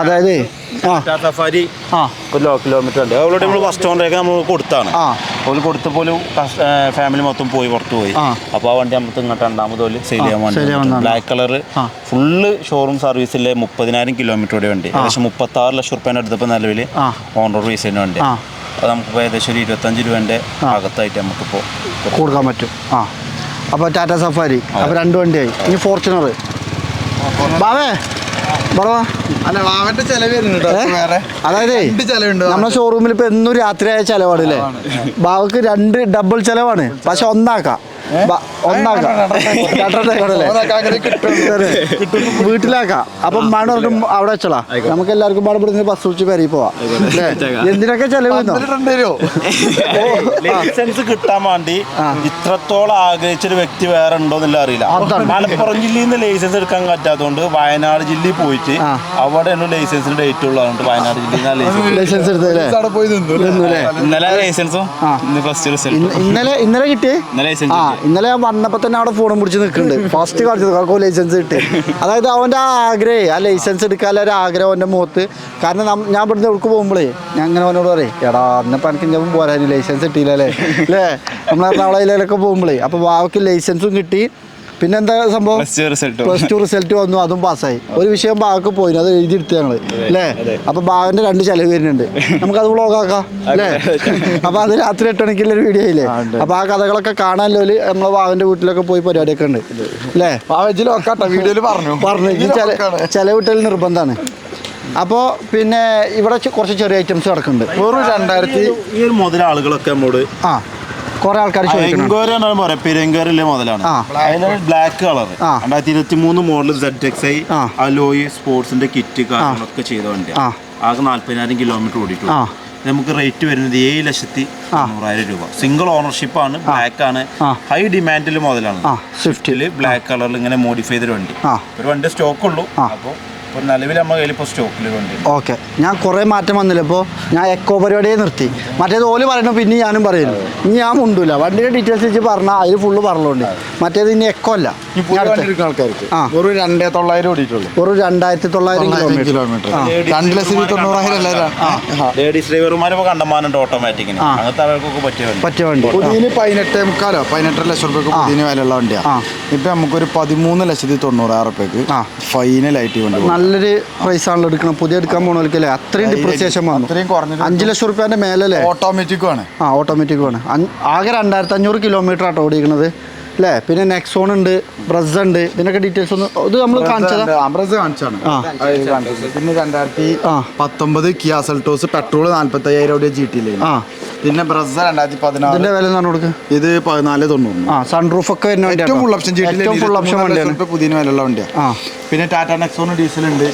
അതായത് സഫാരി ഒരു കിലോമീറ്റർ ഉണ്ട് അവളോട് നമ്മൾ ഫസ്റ്റ് ഓണറൊക്കെ നമ്മൾ കൊടുത്താണ്. ഓൽ കൊടുത്തപ്പോൾ ഫാമിലി മൊത്തം പോയി പുറത്തു പോയി. അപ്പൊ അപ്പോൾ ആ വണ്ടി നമുക്ക് ഇങ്ങോട്ട് രണ്ടാമത് ഓൽ സെയിൽ ചെയ്യാൻ വേണ്ടി ബ്ലാക്ക് കളർ. ഫുള്ള് ഷോറൂം സർവീസിലെ മുപ്പതിനായിരം കിലോമീറ്ററുടെ വണ്ടി. ഏകദേശം മുപ്പത്തി ആറ് ലക്ഷം റുപ്യേന്റെ അടുത്തപ്പോൾ നിലവിൽ ഓൺ റോഡ് റീസെയിന് വണ്ടി. അത് നമുക്കിപ്പോൾ ഏകദേശം ഒരു ഇരുപത്തഞ്ച് രൂപേന്റെ അകത്തായിട്ട് നമുക്കിപ്പോൾ കൊടുക്കാൻ പറ്റും. ആ. അപ്പോൾ ടാറ്റ സഫാരി അപ്പോൾ രണ്ട് വണ്ടിയായി. ഇനി ഫോർച്യൂണർ ബാവേ. അതായത് നമ്മുടെ ഷോറൂമിൽ ഇപ്പൊ എന്നും രാത്രിയായ ചെലവാണ് അല്ലേ ബാവക്ക് രണ്ട് ഡബിൾ ചെലവാണ്. പക്ഷെ ഒന്നാക്കാം. വീട്ടിലാക്കാം അപ്പം മഴ പറഞ്ഞിട്ട് അവിടെ വെച്ചോളാം നമുക്ക് എല്ലാവർക്കും പാടെ ഇവിടുന്ന് ബസ് വിളിച്ച് പെരി പോവാം എന്തിനൊക്കെ ചെലവ്? ലൈസൻസ് കിട്ടാൻ വേണ്ടി ഇത്രത്തോളം ആഗ്രഹിച്ചൊരു വ്യക്തി വേറെ ഉണ്ടോന്നില്ല അറിയില്ല അതാണ്. മലപ്പുറം ജില്ലയിൽ നിന്ന് ലൈസൻസ് എടുക്കാൻ പറ്റാത്തതുകൊണ്ട് വയനാട് ജില്ലയിൽ പോയിട്ട് അവിടെ അവിടെയാണ് ലൈസൻസിന് ഡേറ്റ് ഉള്ളതുകൊണ്ട് വയനാട് ജില്ലയിൽ ലൈസൻസ് ലൈസൻസ് ഇന്നലെ ലൈസൻസും ഇന്നലെ ഇന്നലെ ഇന്നലെ കിട്ടി ഇന്നലെ ഞാൻ വന്നപ്പോ തന്നെ അവിടെ ഫോണും പിടിച്ച് നിൽക്കുന്നുണ്ട്. ഫസ്റ്റ് കാണിച്ചത് കാക്കോ ലൈസൻസ് കിട്ടി അതായത് അവന്റെ ആഗ്രഹം ആ ലൈസൻസ് എടുക്കാനുള്ള ഒരു ആഗ്രഹം അവന്റെ മുഖത്ത്. കാരണം ഞാൻ ഇവിടുന്ന് എവിടെ പോകുമ്പോഴേ ഞാൻ അങ്ങനെ അവനോട് പറയും എടാ അന്നപ്പോ എനിക്ക് ഞാൻ പോരാൻ ലൈസൻസ് കിട്ടിയില്ലല്ലേ? അല്ലേ? നമ്മൾ ജില്ലയിലൊക്കെ പോകുമ്പോഴേ അപ്പോൾ വാവയ്ക്ക് ലൈസൻസും കിട്ടി. പിന്നെ എന്താ സംഭവം പ്ലസ് ടു റിസൾട്ട് വന്നു അതും പാസ്സായി. ഒരു വിഷയം ബാഗൊക്കെ പോയി അത് എഴുതിയെടുത്ത് ഞങ്ങൾ. അല്ലേ? അപ്പൊ ബാഗിന്റെ രണ്ട് ചെലവ് വരുന്നുണ്ട്. നമുക്ക് അത് വ്ളോഗാക്കാം അല്ലേ? അപ്പൊ അത് രാത്രി എട്ട് മണിക്കുള്ള ഒരു വീഡിയോ ഇല്ലേ അപ്പൊ ആ കഥകളൊക്കെ കാണാനല്ലോ നമ്മളെ ബാഗിന്റെ വീട്ടിലൊക്കെ പോയി പരിപാടിയൊക്കെ ഉണ്ട്. അല്ലേ? വീഡിയോയിൽ പറഞ്ഞു. പറഞ്ഞു. ചില വീട്ടിൽ നിർബന്ധമാണ് അപ്പോൾ പിന്നെ ഇവിടെ കുറച്ച് ചെറിയ ഐറ്റംസ് കിടക്കുന്നുണ്ട് വെറും രണ്ടായിരത്തി ഈ ഒരു മുതൽ ആളുകളൊക്കെ നമ്മോട് ആ. കുറെ ആൾക്കാർ ചോദിക്കുന്നുണ്ട് മുതലാണ് ബ്ലാക്ക് കളർ. രണ്ടായിരത്തി ഇരുപത്തി മൂന്ന് model Z X I. Alloy സ്പോർട്സിന്റെ kit കാര്യങ്ങളൊക്കെ ചെയ്ത വണ്ടി ആകെ നാല്പതിനായിരം കിലോമീറ്റർ ഓടിയിട്ടുണ്ട് നമുക്ക് റേറ്റ് വരുന്നത് ഏഴ് ലക്ഷത്തി തൊണ്ണൂറായിരം രൂപ. സിംഗിൾ ഓണർഷിപ്പ് ആണ് ബ്ലാക്ക് ആണ്. ഹൈ ഡിമാൻഡിൽ മുതലാണ് സ്വിഫ്റ്റിൽ ബ്ലാക്ക് കളറിൽ ഇങ്ങനെ മോഡിഫൈ ചെയ്തൊരു വണ്ടി. ഒരു വണ്ടി സ്റ്റോക്ക് ഉള്ളൂ. അപ്പോൾ ഇപ്പോൾ നിലവിൽ നമ്മുടെ കയ്യിൽ ഇപ്പോൾ സ്റ്റോക്കിൽ ഓക്കെ. ഞാൻ കുറേ മാറ്റം വന്നില്ല. ഇപ്പോൾ ഞാൻ എക്കോ പരിപാടിയെ നിർത്തി. മറ്റേത് ഓൽ പറയണു പിന്നെ ഞാനും പറയുന്നു. ഇനി ഞാൻ മുണ്ടൂല. വണ്ടിയുടെ ഡീറ്റെയിൽസ് വെച്ച് പറഞ്ഞാൽ അതിൽ ഫുള്ള് പറഞ്ഞോണ്ട്. മറ്റേത് ഇനി എക്കോ അല്ല. ആൾക്കാർക്ക്. വെറും രണ്ടേ തൊള്ളായിരം ഓടിയിട്ടുള്ളൂ. ഒരു രണ്ടായിരത്തി തൊള്ളായിരം കിലോമീറ്റർ. രണ്ട് ലക്ഷത്തി തൊണ്ണൂറായിരം അല്ല ലേഡീസ് ഡ്രൈവർമാരൊക്കെ കണ്ടമാനുണ്ട് ഓട്ടോമാറ്റിക്കിന് അങ്ങനത്തെ അവർക്കൊക്കെ പറ്റിയ വണ്ടി. പറ്റിയ വണ്ടി. പുതിയന് പതിനെട്ടേ മുക്കാലോ? പതിനെട്ടര ലക്ഷം റുപ്യക്ക് പുതിയ വിലയുള്ള വണ്ടിയാ. ആ. ഇപ്പൊ നമുക്കൊരു പതിമൂന്ന് ലക്ഷത്തി തൊണ്ണൂറായിരം റുപ്യക്ക് ഫൈനലായിട്ട് ഫൈനൽ ആയിട്ട് കൊണ്ട് കൊടുക്കും. നല്ലൊരു പ്രൈസ് ആണല്ലോ എടുക്കണം. പുതിയ എടുക്കാൻ പോണവർക്കല്ലേ അത്രയും ഡിപ്രിസിയേഷൻ വന്നു. അത്രയും അഞ്ച് ലക്ഷം റുപ്യന്റെ മേലല്ലേ? ഓട്ടോമാറ്റിക്കും ആണ്. ആ ഓട്ടോമാറ്റിക് ആണ്. ആകെ രണ്ടായിരത്തി അഞ്ഞൂറ് കിലോമീറ്റർ ആട്ടോ ഓടിക്കുന്നത് അല്ലേ? പിന്നെ നെക്സോൺ ഉണ്ട് ബ്രസ് ഉണ്ട്. ഇതിനൊക്കെ ഡീറ്റെയിൽസ് ഒന്ന് ഇത് നമ്മൾ കാണിച്ചത്? അംബ്രസ് കാണിച്ചാണ്. പിന്നെ രണ്ടായിരത്തി. പത്തൊമ്പത് കിയാ സെൽട്ടോസ് പെട്രോൾ നാല്പത്തി അയ്യായിരം രൂപ ജി ടി ആ. പിന്നെ ബ്രസ് രണ്ടായിരത്തി ഇതിന്റെ വില എന്ന് കൊടുക്കുക ഇത് പതിനാല് തൊണ്ണൂറ് ആ സൺറൂഫ് ഒക്കെ വരുന്ന. ഏറ്റവും ഫുൾ ഓപ്ഷൻ ഏറ്റവും ഫുൾ ഓപ്ഷൻ വണ്ടിയാണ്. പുതിയ വിലയുള്ള വണ്ടിയാണ്. ആ പിന്നെ ടാറ്റ നെക്സോൺ ഡീസൽ ഉണ്ട്.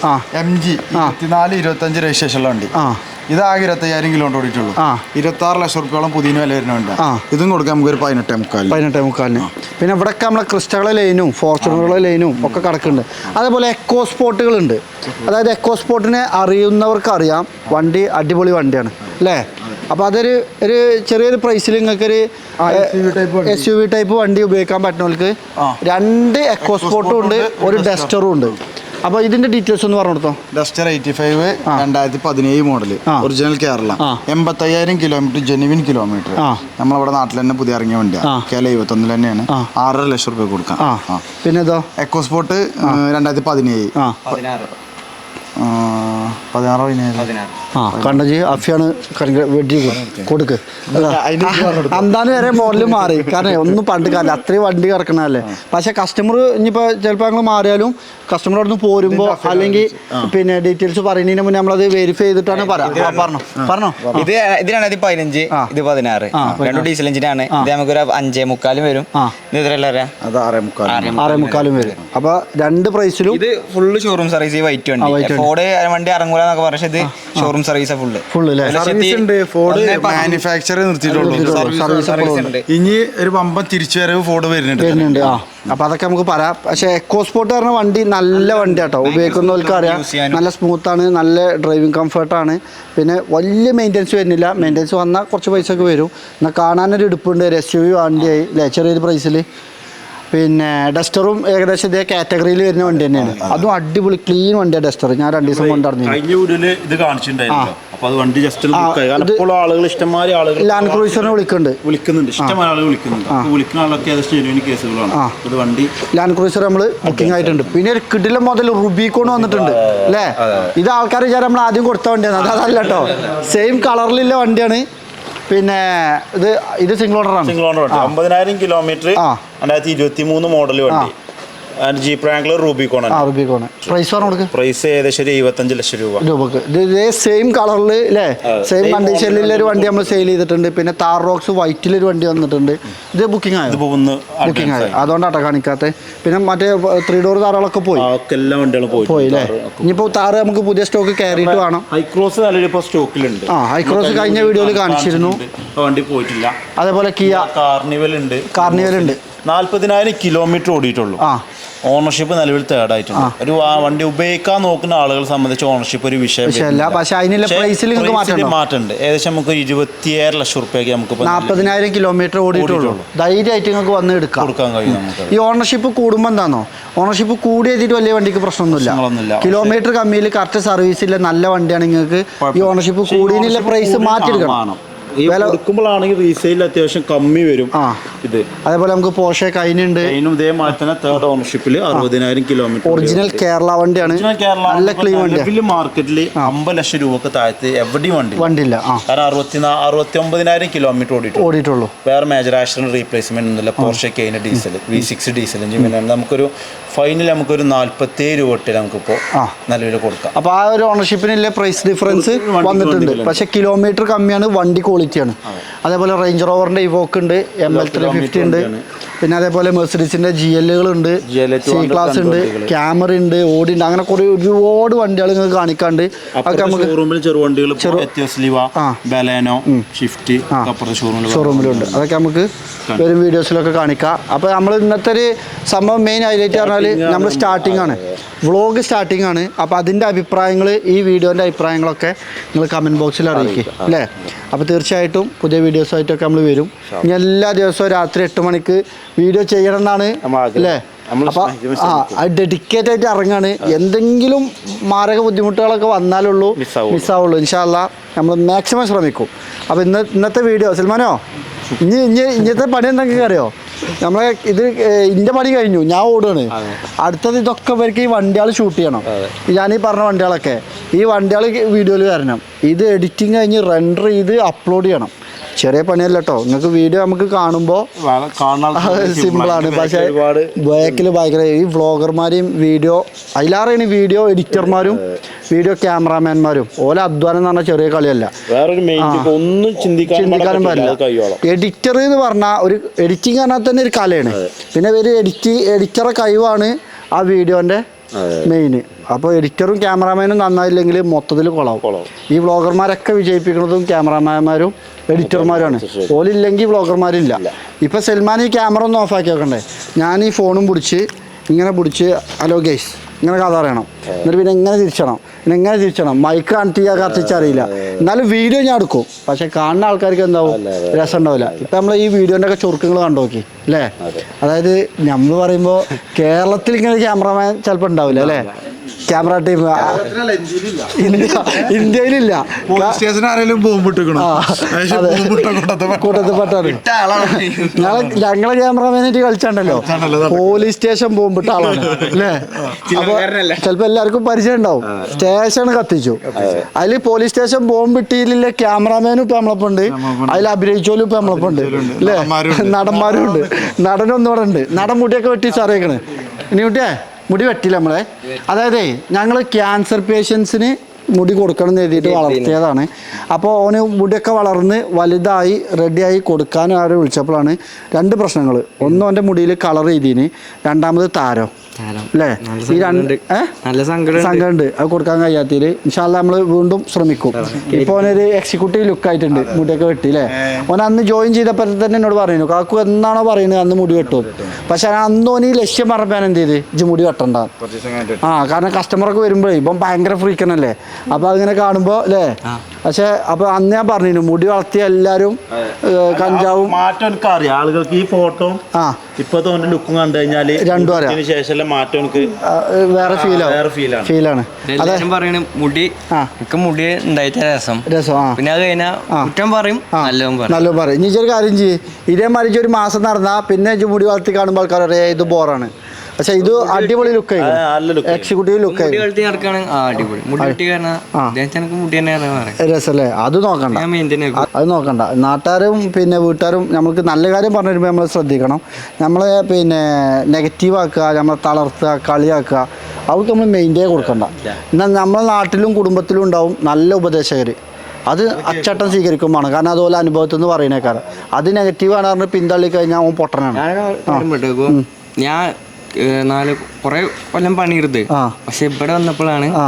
എം ജി ഇരുപത്തിനാല് ഇരുപത്തഞ്ച് രജിസ്ട്രേഷൻ ഉള്ള വണ്ടി. ആ. ഇതാകെ ഇരുപത്തയ്യായിരം കിലോമീറ്റർ ഓടിയിട്ടുള്ളൂ. ആ. ഇരുപത്തി ആറ് ലക്ഷം റുപ്യോളം പുതിയ വില വരുന്നുണ്ട്. ആ. ഇതും കൊടുക്കാം നമുക്ക് ഒരു പതിനെട്ടേ മുക്കാൽ പതിനെട്ടേ മുക്കാലിന്. പിന്നെ ഇവിടെയൊക്കെ നമ്മളെ ക്രിസ്റ്റകളെ ലൈനും ഫോർച്യൂണറുകളെ ലൈനും ഒക്കെ കിടക്കുന്നുണ്ട്. അതേപോലെ എക്കോ സ്പോട്ടുകളുണ്ട്. അതായത് എക്കോ സ്പോട്ടിനെ അറിയുന്നവർക്ക് അറിയാം വണ്ടി അടിപൊളി വണ്ടിയാണ്. അല്ലേ? അപ്പോൾ അതൊരു ഒരു ചെറിയൊരു പ്രൈസിൽ നിങ്ങൾക്ക് ഒരു. എസ് യു വി ടൈപ്പ് വണ്ടി. ഉപയോഗിക്കാൻ പറ്റുന്നവർക്ക് രണ്ട് എക്കോ സ്പോട്ടും ഉണ്ട് ഒരു ഡസ്റ്ററും ഉണ്ട്. അപ്പോൾ ഇതിന്റെ ഡീറ്റെയിൽസ് ഒന്ന് പറഞ്ഞു കൊടുത്തോ ഡസ്റ്റർ എയ്റ്റി ഫൈവ്. രണ്ടായിരത്തി പതിനേഴ് മോഡൽ. ഒറിജിനൽ കേരള. എൺപത്തയ്യായിരം കിലോമീറ്റർ ജെനുവിൻ കിലോമീറ്റർ. നമ്മളിവിടെ നാട്ടിൽ തന്നെ പുതിയ ഇറങ്ങിയ. വണ്ടിയാണ് കേരള ഇരുപത്തൊന്നിൽ തന്നെയാണ്. ആറര ലക്ഷം രൂപ കൊടുക്കാം. പിന്നെ എക്കോസ്പോർട്ട് എക്കോ സ്പോർട്ട് രണ്ടായിരത്തി പതിനേഴ് പതിനാറ് പതിനേഴ് ആ കണ്ടജി അഫിയാണ് വെട്ടി കൊടുക്ക്. ഇത് അന്താന് വരെ മോഡൽ മാറി. കാരണം ഒന്നും പണ്ട് കാലം അത്രയും വണ്ടി കിടക്കണല്ലേ പക്ഷെ കസ്റ്റമർ ഇനിയിപ്പോൾ ചിലപ്പോൾ ഞങ്ങൾ മാറിയാലും കസ്റ്റമർ അവിടെ നിന്ന് പോരുമ്പോൾ അല്ലെങ്കിൽ പിന്നെ ഡീറ്റെയിൽസ് പറയുന്നതിന് മുന്നേ നമ്മളത് വെരിഫൈ ചെയ്തിട്ടാണ് പറയാം. പറഞ്ഞോ പറഞ്ഞോ. ഇത് ഇത് രണ്ടായിരത്തി പതിനഞ്ച്. ഇത് പതിനാറ്. രണ്ടു ഡീസൽ എഞ്ചിനാണ് ഇത് ഇത് നമുക്കൊരു അഞ്ചേ മുക്കാലും വരും. ഇത് ആറേ മുക്കാലും വരും. അപ്പൊ രണ്ട് പ്രൈസിലും ഇത് ഫുള്ള് ഷോറൂം സർവീസ് ഈ വൈറ്റ് വണ്ടി. വണ്ടി. ഫോർഡ് വണ്ടി ഇറങ്ങൂല എന്നൊക്കെ പക്ഷേ ഇത് showroom service full full service ഉണ്ട്. ഫോർഡ് മാനുഫാക്ചർ നിർത്തിയിട്ടുള്ളൂ. ഇനി ഒരു വമ്പൻ തിരിച്ചു വരവ് ഫോർഡ് വരുന്നുണ്ട്. വരുന്നുണ്ട് ആ. അപ്പൊ അതൊക്കെ നമുക്ക് പറയാം. പക്ഷെ എക്കോ സ്പോർട്ട് പറഞ്ഞ വണ്ടി നല്ല വണ്ടി. കേട്ടോ ഉപയോഗിക്കുന്നവർക്ക് അറിയാം. നല്ല സ്മൂത്ത് ആണ് നല്ല ഡ്രൈവിംഗ് കംഫർട്ടാണ് പിന്നെ വലിയ മെയിന്റെനൻസ് വരുന്നില്ല. മെയിന്റെനൻസ് വന്നാൽ കുറച്ച് പൈസ ഒക്കെ വരും. എന്നാൽ കാണാനൊരു ഇടുപ്പുണ്ട്. ഒരു എസ് യു വി വണ്ടിയായി. ചെറിയൊരു പ്രൈസിൽ പിന്നെ ഡസ്റ്ററും ഏകദേശം ഇതേ കാറ്റഗറിയിൽ വരുന്ന വണ്ടി തന്നെയാണ്. അതും അടിപൊളി ക്ലീൻ വണ്ടിയാണ് ഡസ്റ്റർ. ഞാൻ രണ്ട് ദിവസം കൊണ്ടിറങ്ങി കഴിഞ്ഞ വീഡിയോയിൽ ഇത് കാണിച്ചിട്ടുണ്ടായിരുന്നല്ലോ. അപ്പൊ അത് വണ്ടി ജസ്റ്റ് ആളുകൾ ഇഷ്ടംമാതിരി ആളുകൾ ലാൻഡ് ക്രൂസറിനെ വിളിക്കുന്നുണ്ട്. വിളിക്കുന്നുണ്ട്. ഇഷ്ടംമാതിരി ആളുകൾ വിളിക്കുന്നുണ്ട്. അപ്പൊ വിളിക്കുന്ന ആളൊക്കെ ഏകദേശം ജെനുവിൻ കേസുകളാണ് ഇത് വണ്ടി ലാൻഡ് ക്രൂസർ നമ്മൾ ബുക്കിംഗ് ആയിട്ടുണ്ട്. പിന്നെ ഒരു കിടില മുതൽ റുബിക്കോൺ വന്നിട്ടുണ്ട്. അല്ലേ? ഇത് ആൾക്കാർ വിചാരം നമ്മൾ ആദ്യം കൊടുത്ത വണ്ടിയാണ്. അത് അതല്ല കേട്ടോ സെയിം കളറിലുള്ള വണ്ടിയാണ്. പിന്നെ ഇത് ഇത് സിംഗിൾ ഓണർ ആണ്. സിംഗിൾ ഓണർ വണ്ടി അമ്പതിനായിരം കിലോമീറ്റർ. രണ്ടായിരത്തി ഇരുപത്തി മൂന്ന് മോഡൽ വണ്ടി. റൂബിക്കോൺ ആ റുബിക്കോണ് പ്രൈസ് പറഞ്ഞു പ്രൈസ് ഏകദേശം ഒരു എഴുപത്തഞ്ച് ലക്ഷം രൂപ. രൂപക്ക്. ഇതേ സെയിം കളറിൽ അല്ലേ സെയിം കണ്ടീഷനിലൊരു വണ്ടി നമ്മൾ സെയിൽ ചെയ്തിട്ടുണ്ട്. പിന്നെ താർ റോക്സ് വൈറ്റിൽ ഒരു വണ്ടി വന്നിട്ടുണ്ട്. ഇത് ബുക്കിംഗ് ആയത് ബുക്കിംഗ് ആയത് അതുകൊണ്ടാട്ടോ കാണിക്കാത്ത. പിന്നെ മറ്റേ ത്രീ ഡോർ താറുകളൊക്കെ പോയി? എല്ലാ വണ്ടികളും പോയി. പോയി അല്ലേ ഇനിയിപ്പോൾ താറ് നമുക്ക് പുതിയ സ്റ്റോക്ക് കയറിയിട്ട് വേണം. ഹൈക്രോസ് നല്ലൊരു സ്റ്റോക്കിലുണ്ട് ആ, ഹൈക്രോസ് കഴിഞ്ഞ വീഡിയോയിൽ കാണിച്ചിരുന്നു. വണ്ടി പോയിട്ടില്ല. അതേപോലെ കിയ കാർണിവൽ ഉണ്ട്. കാർണിവൽ ഉണ്ട്. നാല്പതിനായിരം കിലോമീറ്റർ ഓടിയിട്ടുള്ളൂ. ആ. ഓണർഷിപ്പ് നിലവിൽ തേർഡായിട്ടുണ്ട് ഒരു വണ്ടി ഉപയോഗിക്കാൻ നോക്കുന്ന ആളുകളെ സംബന്ധിച്ച് ഓണർഷിപ്പ് ഒരു വിഷയം മാറ്റുണ്ട് പക്ഷെ അതിനുള്ള പ്രൈസിൽ മാറ്റം മാറ്റമുണ്ട്? ഏകദേശം നമുക്ക് ഇരുപത്തിയേഴ് ലക്ഷം റുപ്യക്ക് നമുക്ക് നാൽപ്പതിനായിരം കിലോമീറ്റർ ഓടിയിട്ടുള്ളൂ. ധൈര്യമായിട്ട് നിങ്ങൾക്ക് വന്ന് എടുക്കാം. കൊടുക്കാൻ കഴിയും നമുക്ക്. ഈ ഓണർഷിപ്പ് കൂടുമ്പോൾ എന്താണോ ഓണർഷിപ്പ് കൂടി എഴുതിയിട്ട് വലിയ വണ്ടിക്ക് പ്രശ്നമൊന്നുമില്ല. കിലോമീറ്റർ കമ്മിയിൽ കറക്റ്റ് സർവീസിലെ നല്ല വണ്ടിയാണ് നിങ്ങൾക്ക് ഈ ഓണർഷിപ്പ് കൂടിയതിനുള്ള പ്രൈസ് മാറ്റിയെടുക്കണം. ഈ വില- കൊടുക്കുമ്പോഴാണെങ്കിൽ റീസെയിൽ അത്യാവശ്യം കമ്മി വരും ആ. ഇത്. അതേപോലെ നമുക്ക് പോഷെ കൈനുണ്ട്. അതിനും ഇതേമാതിരി തന്നെ തേർഡ് ഓണർഷിപ്പിൽ അറുപതിനായിരം കിലോമീറ്റർ ഒറിജിനൽ കേരള വണ്ടിയാണ്. നല്ല ക്ലീൻ വണ്ടിയാണ് മാർക്കറ്റിൽ അമ്പത് ലക്ഷം രൂപക്ക് താഴത്ത് എവിടെയും വണ്ടി വണ്ടിയില്ല കാരണം അറുപത്തി അറുപത്തി ഒമ്പതിനായിരം കിലോമീറ്റർ ഓടിയിട്ടു ഓടിയിട്ടുള്ളൂ. വേറെ മേജർ ആക്സിഡന്റ് റീപ്ലേസ്മെന്റ് ഒന്നുമില്ല Porsche Cayenne diesel V six diesel engine പിന്നെ നമുക്കൊരു ഫൈനൽ നമുക്കൊരു നാൽപ്പത്തേഴ് രൂപ തൊട്ട് നമുക്കിപ്പോൾ. നിലവിൽ കൊടുക്കാം. അപ്പോൾ ആ ഒരു ഓണർഷിപ്പിനുള്ള പ്രൈസ് ഡിഫറൻസ് വന്നിട്ടുണ്ട്. പക്ഷെ പക്ഷേ കിലോമീറ്റർ കമ്മിയാണ് വണ്ടി ക്വാളിറ്റിയാണ് അതേപോലെ റേഞ്ച് റോവറിന്റെ ഇവോക്ക് ഉണ്ട് എം എൽ ത്രീ ഫിഫ്റ്റി ഉണ്ട്. പിന്നെ അതേപോലെ മെഴ്സിഡീസിന്റെ ജി എല്ലുകളുണ്ട് സി ക്ലാസ് ഉണ്ട്. ക്യാമറ ഉണ്ട് ഓടി ഉണ്ട്. അങ്ങനെ കുറെ ഒരുപാട് വണ്ടികൾ നിങ്ങൾക്ക് കാണിക്കാണ്ട്. അതൊക്കെ നമുക്ക് ഷോറൂമിൽ ചെറുവണ്ടികൾ. ബലേനോ ഷിഫ്റ്റ് ഷോറൂമിലുണ്ട് അതൊക്കെ നമുക്ക് വരും വീഡിയോസിലൊക്കെ കാണിക്കാം. അപ്പോൾ നമ്മൾ ഇന്നത്തെ ഒരു സംഭവം മെയിൻ ഹൈലൈറ്റ് പറഞ്ഞാൽ നമ്മൾ സ്റ്റാർട്ടിംഗ് ആണ്. വ്ളോഗ് സ്റ്റാർട്ടിംഗ് ആണ്. അപ്പോൾ അതിന്റെ അഭിപ്രായങ്ങൾ ഈ വീഡിയോന്റെ അഭിപ്രായങ്ങളൊക്കെ നിങ്ങൾ കമന്റ് ബോക്സിൽ അറിയിക്കുക അല്ലേ? അപ്പോൾ തീർച്ചയായിട്ടും പുതിയ വീഡിയോസായിട്ടൊക്കെ നമ്മൾ വരും. ഇനി എല്ലാ ദിവസവും രാത്രി എട്ട് മണിക്ക് വീഡിയോ ചെയ്യണം എന്നാണ് അല്ലേ? നമ്മൾ അപ്പോൾ ആ ഡെഡിക്കേറ്റ് ആയിട്ട് ഇറങ്ങാണ്. എന്തെങ്കിലും മാരക ബുദ്ധിമുട്ടുകളൊക്കെ വന്നാലുള്ളൂ. മിസ്സാവുള്ളൂ. ഇൻഷാല്ല നമ്മൾ മാക്സിമം ശ്രമിക്കും. അപ്പോൾ ഇന്ന് ഇന്നത്തെ വീഡിയോ സൽമാനോ ഇനി ഇനി ഇന്നത്തെ പണി എന്തൊക്കെ അറിയോ? നമ്മളെ ഇത് ഇന്റെ പണി കഴിഞ്ഞു. ഞാൻ ഓടുകയാണ് അടുത്തത് ഇതൊക്കെ ഇവർക്ക് ഈ വണ്ടികൾ ഷൂട്ട് ചെയ്യണം. ഞാൻ ഈ പറഞ്ഞ വണ്ടികളൊക്കെ ഈ വണ്ടികൾ വീഡിയോയിൽ വരണം. ഇത് എഡിറ്റിംഗ് കഴിഞ്ഞ് റെൻഡർ ചെയ്ത് അപ്ലോഡ് ചെയ്യണം. ചെറിയ പണിയല്ല കേട്ടോ നിങ്ങൾക്ക് വീഡിയോ നമുക്ക് കാണുമ്പോൾ സിമ്പിളാണ് പക്ഷേ ബാക്കിൽ ഭയങ്കര ഈ വ്ളോഗർമാരെയും വീഡിയോ അതിലാറാണ് വീഡിയോ എഡിറ്റർമാരും വീഡിയോ ക്യാമറാമാൻമാരും ഓല അധ്വാനം എന്ന് പറഞ്ഞാൽ ചെറിയ കളിയല്ല. ഒന്നും ചിന്തിക്കാനും പറ്റില്ല എഡിറ്റർ എന്ന് പറഞ്ഞാൽ ഒരു എഡിറ്റിംഗ് പറഞ്ഞാൽ തന്നെ ഒരു കലയാണ്. പിന്നെ ഒരു എഡിറ്റ് എഡിറ്ററെ കഴിവാണ് ആ വീഡിയോന്റെ മെയിൻ അപ്പോൾ എഡിറ്ററും ക്യാമറാമാനും നന്നായില്ലെങ്കിൽ മൊത്തത്തിൽ കൊളാവും. കൊളാവും. ഈ വ്ളോഗർമാരൊക്കെ വിജയിപ്പിക്കുന്നതും ക്യാമറാമാന്മാരും എഡിറ്റർമാരുമാണ് ഓലില്ലെങ്കിൽ വ്ളോഗർമാരില്ല. ഇപ്പം സൽമാൻ ഈ ക്യാമറ ഒന്ന് ഓഫ് ആക്കി വെക്കണ്ടേ? ഞാൻ ഈ ഫോണും പിടിച്ച് ഇങ്ങനെ പിടിച്ച് ഹലോ ഗൈസ് ഇങ്ങനെ കഥ അറിയണം എന്നിട്ട് പിന്നെ എങ്ങനെ തിരിച്ചണം. പിന്നെ എങ്ങനെ തിരിച്ചണം. മൈക്ക് കണക്ട് കത്തിച്ചറിയില്ല എന്നാലും വീഡിയോ ഞാൻ എടുക്കും. പക്ഷെ കാണുന്ന ആൾക്കാർക്ക് എന്താവും? രസം ഉണ്ടാവില്ല ഇപ്പം നമ്മൾ ഈ വീഡിയോന്റെ ഒക്കെ ചുരുക്കങ്ങൾ കണ്ടു നോക്കി അല്ലേ അതായത് നമ്മൾ പറയുമ്പോൾ കേരളത്തിൽ ഇങ്ങനെ ക്യാമറമാൻ ചിലപ്പോൾ ഉണ്ടാവില്ല അല്ലേ ക്യാമറ ടീം ഇന്ത്യ ഇന്ത്യയിലില്ല. പോലീസ് സ്റ്റേഷൻ ആരെങ്കിലും ബോംബിട്ടിക്കണോ ആ, അതെ. കൂട്ടത്തിൽ പെട്ടാണ് ഞങ്ങളെ ക്യാമറമാനായിട്ട് കളിച്ചാണ്ടല്ലോ. പോലീസ് സ്റ്റേഷൻ പോകുമ്പിട്ട ആളാണ്. അല്ലേ? അപ്പൊ ചിലപ്പോ എല്ലാവർക്കും പരിചയം ഉണ്ടാവും. സ്റ്റേഷൻ കത്തിച്ചു. അതിൽ പോലീസ് സ്റ്റേഷൻ ബോംബിട്ടിയിലെ ക്യാമറാമാനും ഇപ്പൊ നമ്മളപ്പുണ്ട്. അതിൽ അഭിനയിച്ചോലും ഇപ്പൊ നമ്മളപ്പുണ്ട്. അല്ലേ? നടന്മാരും ഉണ്ട്. നടനൊന്നും ഇവിടെ ഉണ്ട്. നടൻ മുടിയൊക്കെ വെട്ടി അറിയിക്കണ് ഇനി കുട്ടിയെ? മുടി വെട്ടില്ല നമ്മളെ? അതായത് ഞങ്ങൾ ക്യാൻസർ പേഷ്യൻസിന് മുടി കൊടുക്കണം എന്ന് എഴുതിയിട്ട് വളർത്തിയതാണ്. അപ്പോൾ ഓന് മുടിയൊക്കെ വളർന്ന് വലുതായി റെഡിയായി കൊടുക്കാൻ ആരെ വിളിച്ചപ്പോഴാണ് രണ്ട് പ്രശ്നങ്ങൾ ഒന്ന് ഓന്റെ മുടിയിൽ കളർ ചെയ്തീന് രണ്ടാമത് താരം. അല്ലേ ഈ രണ്ട് നല്ല സങ്കടം സംഘമുണ്ട് അത് കൊടുക്കാൻ കഴിയാത്തതിൽ ഇൻഷാല്ല നമ്മൾ വീണ്ടും ശ്രമിക്കും. ഇപ്പോൾ ഒരു എക്സിക്യൂട്ടീവ് ലുക്ക് ആയിട്ടുണ്ട്. മുടിയൊക്കെ വെട്ടി അല്ലേ ഓൻ അന്ന് ജോയിൻ ചെയ്തപ്പോൾ തന്നെ എന്നോട് പറയുന്നു കാക്കു എന്നാണോ പറയുന്നത്? അന്ന് മുടി വെട്ടും. പക്ഷെ അന്ന് ഓന് ഈ ലക്ഷ്യം പറഞ്ഞപ്പോൾ ഞാൻ എന്ത് ചെയ്ത്? ഇജ്ജ് മുടി വെട്ടണ്ട. ആ കാരണം കസ്റ്റമറൊക്കെ വരുമ്പോഴേ ഇപ്പം ഭയങ്കര ഫ്രീക്കനല്ലേ അപ്പോൾ അതിങ്ങനെ കാണുമ്പോൾ അല്ലേ പക്ഷെ അപ്പൊ അന്ന് ഞാൻ പറഞ്ഞു മുടി വളർത്തിയ എല്ലാരും കഞ്ചാവും. മാറ്റം എനിക്കറിയാം. ആളുകൾക്ക് ഈ ഫോട്ടോ ആ. ഇപ്പൊ ലുക്കും കണ്ടു കഴിഞ്ഞാൽ രണ്ടും അറിയാം. മാറ്റം എനിക്ക് വേറെ ഫീലാണ് ഫീലാണ് പറയണ മുടി. എനിക്ക് മുടി ഉണ്ടായിട്ട രസം. രസം ആ. പിന്നെ അത് കഴിഞ്ഞാൽ കുറ്റം പറയും നല്ലതും പറയും. നല്ലതും പറയും. ഇനി ചെറിയ കാര്യം ചെയ്യ്. ഇതേമാതിരി ഒരു മാസം നടന്നാ പിന്നെ മുടി വളർത്തി കാണുമ്പോൾ ആൾക്കാർ അറിയാം ഇത് ബോറാണ് പക്ഷെ ഇത് അടിപൊളി ലുക്ക് എക്സിക്യൂട്ടീവ് ലുക്ക് രസല്ലേ? അത് നോക്കണ്ട. അത് നോക്കണ്ട. നാട്ടുകാരും പിന്നെ വീട്ടുകാരും നമുക്ക് നല്ല കാര്യം പറഞ്ഞു വരുമ്പോൾ നമ്മൾ ശ്രദ്ധിക്കണം. നമ്മളെ പിന്നെ നെഗറ്റീവ് ആക്കുക നമ്മളെ തളർത്തുക കളിയാക്കുക അവർക്ക് നമ്മൾ മെയിന്റേ കൊടുക്കണ്ട. എന്നാൽ നമ്മളെ നാട്ടിലും കുടുംബത്തിലും ഉണ്ടാവും നല്ല ഉപദേശകർ അത് അച്ചട്ടം സ്വീകരിക്കുമ്പോൾ കാരണം അതുപോലെ അനുഭവത്തിൽ നിന്ന് പറയുന്നേക്കാരം അത് നെഗറ്റീവ് ആണ് പറഞ്ഞ് പിന്തള്ളി കഴിഞ്ഞാൽ അവൻ പൊട്ടനാണ്. ഞാൻ നാല് കുറെ കൊല്ലം പണിയെടുത്ത്. പക്ഷെ ഇവിടെ വന്നപ്പോഴാണ് ആ.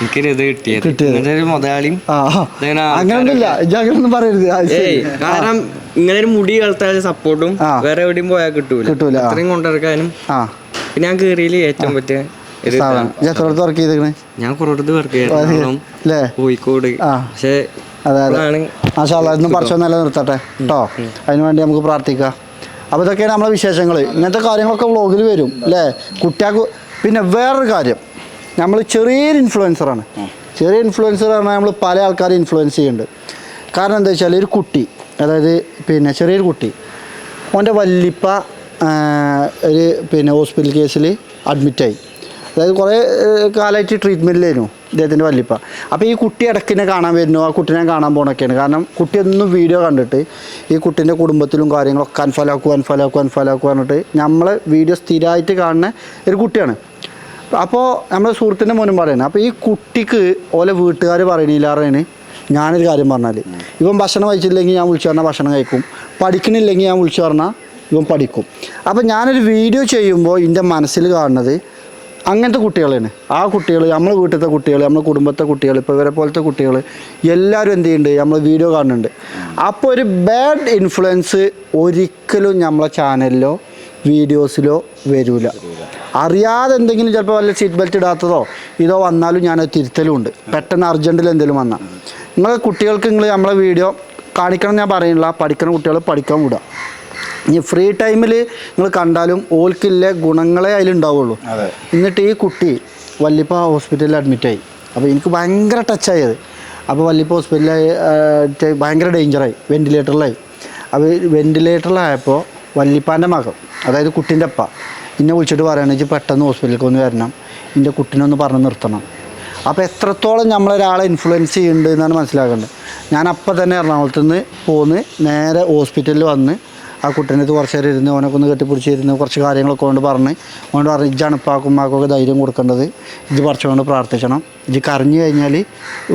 എനിക്കൊരു ഇത് കിട്ടിയത്. ഒരു മുതലാളിയും അങ്ങനൊന്നുമില്ല. അങ്ങനൊന്നും പറയരുത്. കാരണം ഇങ്ങനെ ഒരു മുടി കളത്താൽ സപ്പോർട്ടും വേറെ എവിടെയും പോയാൽ കിട്ടൂല. കിട്ടൂല. അത്രയും കൊണ്ടിറക്കാനും പിന്നെ ഞാൻ കേറിയിൽ ഏറ്റവും പറ്റിയ ഞാൻ കുറേ വർക്ക് അല്ലേ കോഴിക്കോട്. പക്ഷേ പക്ഷെ അതെ അതെ. ഇപ്പോഴാണ് മാഷാല്ല ഇന്നും പഠിച്ചോ നിലനിർത്തട്ടെ കേട്ടോ അതിനുവേണ്ടി നമുക്ക് പ്രാർത്ഥിക്കാം. അപ്പോൾ ഇതൊക്കെയാണ് നമ്മളെ വിശേഷങ്ങൾ ഇങ്ങനത്തെ കാര്യങ്ങളൊക്കെ വ്ളോഗിൽ വരും അല്ലേ കുട്ടികൾക്ക് പിന്നെ വേറൊരു കാര്യം. നമ്മൾ ചെറിയൊരു ഇൻഫ്ലുവൻസറാണ് ചെറിയ ഇൻഫ്ലുവൻസർ പറഞ്ഞാൽ നമ്മൾ പല ആൾക്കാരെ ഇൻഫ്ലുവൻസ് ചെയ്യുന്നുണ്ട് കാരണം എന്താ വെച്ചാൽ ഒരു കുട്ടി അതായത് പിന്നെ ചെറിയൊരു കുട്ടി ഓന്റെ വല്ലിപ്പ ഒരു പിന്നെ ഹോസ്പിറ്റൽ കേസിൽ അഡ്മിറ്റായി അതായത് കുറേ കാലമായിട്ട് ട്രീറ്റ്മെന്റിലായിരുന്നു ഇദ്ദേഹത്തിന്റെ വല്ലിപ്പ അപ്പോൾ ഈ കുട്ടി ഇടയ്ക്കിനെ കാണാൻ വരുന്നു. ആ കുട്ടിനെ കാണാൻ പോകണൊക്കെയാണ് കാരണം കുട്ടി ഒന്നും വീഡിയോ കണ്ടിട്ട് ഈ കുട്ടീന്റെ കുടുംബത്തിലും കാര്യങ്ങളൊക്കെ അൻഫലാക്കുക അൻഫലാക്കുക അൻഫലാക്കുക പറഞ്ഞിട്ട് നമ്മൾ വീഡിയോ സ്ഥിരമായിട്ട് കാണുന്ന ഒരു കുട്ടിയാണ്. അപ്പോൾ നമ്മുടെ സുഹൃത്തിന്റെ മോനും പറയുന്നത് അപ്പോൾ ഈ കുട്ടിക്ക് ഓലെ വീട്ടുകാർ പറയണില്ലാറേന് ഞാനൊരു കാര്യം പറഞ്ഞാൽ ഇവൻ ഭക്ഷണം കഴിച്ചില്ലെങ്കിൽ ഞാൻ വിളിച്ചു പറഞ്ഞാൽ ഭക്ഷണം കഴിക്കും. പഠിക്കണില്ലെങ്കിൽ ഞാൻ വിളിച്ചു പറഞ്ഞാൽ ഇവൻ പഠിക്കും. അപ്പോൾ ഞാനൊരു വീഡിയോ ചെയ്യുമ്പോൾ എന്റെ മനസ്സിൽ കാണുന്നത് അങ്ങനത്തെ കുട്ടികളാണ് ആ കുട്ടികൾ നമ്മളെ വീട്ടിലത്തെ കുട്ടികൾ നമ്മളെ കുടുംബത്തെ കുട്ടികൾ ഇപ്പോൾ ഇവരെ പോലത്തെ കുട്ടികൾ എല്ലാവരും എന്ത് ചെയ്യുന്നുണ്ട്? നമ്മൾ വീഡിയോ കാണുന്നുണ്ട്. അപ്പോൾ ഒരു ബാഡ് ഇൻഫ്ലുവൻസ് ഒരിക്കലും നമ്മളെ ചാനലിലോ വീഡിയോസിലോ വരില്ല അറിയാതെ എന്തെങ്കിലും ചിലപ്പോൾ വല്ല സീറ്റ് ബെൽറ്റ് ഇടാത്തതോ ഇതോ വന്നാലും ഞാൻ തിരുത്തലും ഉണ്ട് പെട്ടെന്ന് അർജന്റിൽ എന്തെങ്കിലും വന്നാൽ നിങ്ങൾ കുട്ടികൾക്ക് നിങ്ങൾ നമ്മളെ വീഡിയോ കാണിക്കണം ഞാൻ പറയുന്നില്ല. പഠിക്കുന്ന കുട്ടികൾ പഠിക്കാൻ വിടുക. ഇനി ഫ്രീ ടൈമിൽ നിങ്ങൾ കണ്ടാലും ഓൽക്കില്ല ഗുണങ്ങളെ അതിലുണ്ടാവുള്ളൂ. എന്നിട്ട് ഈ കുട്ടി വല്ലിപ്പ ഹോസ്പിറ്റലിൽ അഡ്മിറ്റായി അപ്പോൾ എനിക്ക് ഭയങ്കര ടച്ചായത് അപ്പോൾ വല്ലിപ്പ ഹോസ്പിറ്റലിൽ ഭയങ്കര ഡേഞ്ചറായി വെന്റിലേറ്ററിലായി അപ്പോൾ വെന്റിലേറ്ററിലായപ്പോൾ വല്ലിപ്പാന്റെ മകൻ അതായത് കുട്ടീന്റെ അപ്പ എന്നെ വിളിച്ചിട്ട് പറയുകയാണ് വെച്ചാൽ പെട്ടെന്ന് ഹോസ്പിറ്റലിലേക്ക് ഒന്ന് വരണം. എന്റെ കുട്ടീനെ ഒന്ന് പറഞ്ഞ് നിർത്തണം. അപ്പോൾ എത്രത്തോളം നമ്മളൊരാളെ ഇൻഫ്ലുവൻസ് ചെയ്യുന്നുണ്ട് എന്നാണ് മനസ്സിലാക്കേണ്ടത്. ഞാൻ അപ്പം തന്നെ എറണാകുളത്ത് നിന്ന് പോന്ന് നേരെ ഹോസ്പിറ്റലിൽ വന്ന് ആ കുട്ടീനെ അടുത്ത് കുറച്ച് നേരം ഇരുന്ന് ഓനൊക്കെ ഒന്ന് കെട്ടിപ്പിടിച്ചിരുന്ന് കുറച്ച് കാര്യങ്ങളൊക്കെ കൊണ്ട് പറഞ്ഞ് ഓനോട് പറഞ്ഞ് ഇജ്ജാണ് ഉപ്പാക്കും ഉമ്മാക്കൊക്കെ ധൈര്യം കൊടുക്കേണ്ടത് ഇത് പറിച്ചുകൊണ്ട് പ്രാർത്ഥിക്കണം ഇത് കരഞ്ഞു കഴിഞ്ഞാൽ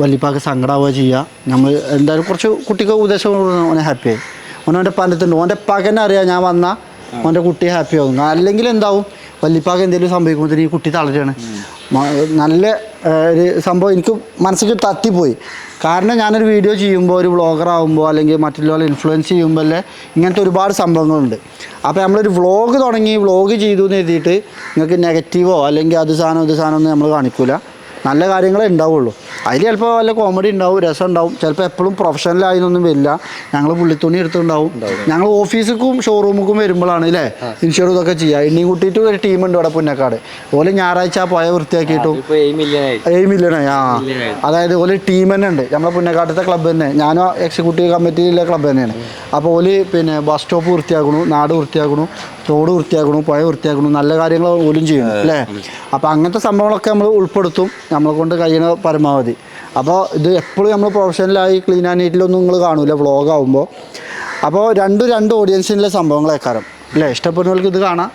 വലിയപ്പാക്ക് സങ്കടമാവുക ചെയ്യുക നമ്മൾ എന്തായാലും കുറച്ച് കുട്ടിക്ക് ഉപദേശം കൊടുക്കണം ഓനെ ഹാപ്പിയായി ഓനോന്റെ പലത്തുണ്ട് ഓന്റെ ഉപ്പാക്ക് തന്നെ അറിയാം ഞാൻ വന്നാൽ ഓന്റെ കുട്ടി ഹാപ്പി ആവും. അല്ലെങ്കിൽ എന്താവും വല്യപ്പാക്ക് എന്തെങ്കിലും സംഭവിക്കുമ്പോഴത്തേക്കും ഈ കുട്ടി തളരുകയാണ്. നല്ല ഒരു സംഭവം എനിക്ക് മനസ്സിലേക്ക് തത്തിപ്പോയി കാരണം ഞാനൊരു വീഡിയോ ചെയ്യുമ്പോൾ ഒരു വ്ളോഗർ ആകുമ്പോൾ അല്ലെങ്കിൽ മറ്റുള്ളവരെ ഇൻഫ്ലുവൻസ് ചെയ്യുമ്പോൾ ഇങ്ങനത്തെ ഒരുപാട് സംഭവങ്ങളുണ്ട്. അപ്പോൾ നമ്മളൊരു വ്ളോഗ് തുടങ്ങി വ്ളോഗ് ചെയ്തു എന്ന് എഴുതിയിട്ട് നിങ്ങൾക്ക് നെഗറ്റീവോ അല്ലെങ്കിൽ അത് സാധനം ഇത് സാധനം ഒന്നും നമ്മൾ കാണിക്കൂല. നല്ല കാര്യങ്ങളെ ഉണ്ടാവുള്ളൂ. അതിൽ ചിലപ്പോൾ വല്ല കോമഡി ഉണ്ടാവും രസം ഉണ്ടാവും. ചിലപ്പോൾ എപ്പോഴും പ്രൊഫഷണലായിന്നൊന്നും വരില്ല. ഞങ്ങൾ പുള്ളിത്തുണി എടുത്തുണ്ടാവും ഞങ്ങൾ ഓഫീസിക്കും ഷോറൂമുക്കും വരുമ്പോഴാണ് അല്ലേ ഇൻഷുർ ഇതൊക്കെ ചെയ്യുക. എണ്ണിയും കൂട്ടിയിട്ട് ഒരു ടീമുണ്ട് ഇവിടെ പുന്നക്കാട്. ഓൽ ഞായറാഴ്ച പോയ വൃത്തിയാക്കിയിട്ടും ഏഴ് മില്യണായി ആ. അതായത് ഓൽ ടീം തന്നെ ഉണ്ട്. നമ്മളെ പുന്നക്കാട്ടത്തെ ക്ലബ്ബ് തന്നെ. ഞാനും എക്സിക്യൂട്ടീവ് കമ്മിറ്റിയിലെ ക്ലബ്ബ് തന്നെയാണ്. അപ്പോൾ ഓൽ പിന്നെ ബസ് സ്റ്റോപ്പ് വൃത്തിയാക്കണു നാട് വൃത്തിയാക്കണു. റോഡ് വൃത്തിയാക്കണു പുഴ വൃത്തിയാക്കണു നല്ല കാര്യങ്ങൾ പോലും ചെയ്യും അല്ലേ? അപ്പോൾ അങ്ങനത്തെ സംഭവങ്ങളൊക്കെ നമ്മൾ ഉൾപ്പെടുത്തും നമ്മളെ കൊണ്ട് കഴിയുന്ന പരമാവധി. അപ്പോൾ ഇത് എപ്പോഴും നമ്മൾ പ്രൊഫഷണലായി ക്ലീൻ ആൻഡ് നീറ്റിലൊന്നും നിങ്ങൾ കാണൂല വ്ളോഗാവുമ്പോൾ അപ്പോൾ രണ്ടും രണ്ട് ഓഡിയൻസിനുള്ള സംഭവങ്ങളേക്കാരം അല്ലേ? ഇഷ്ടപ്പെടുന്നവർക്ക് ഇത് കാണാം.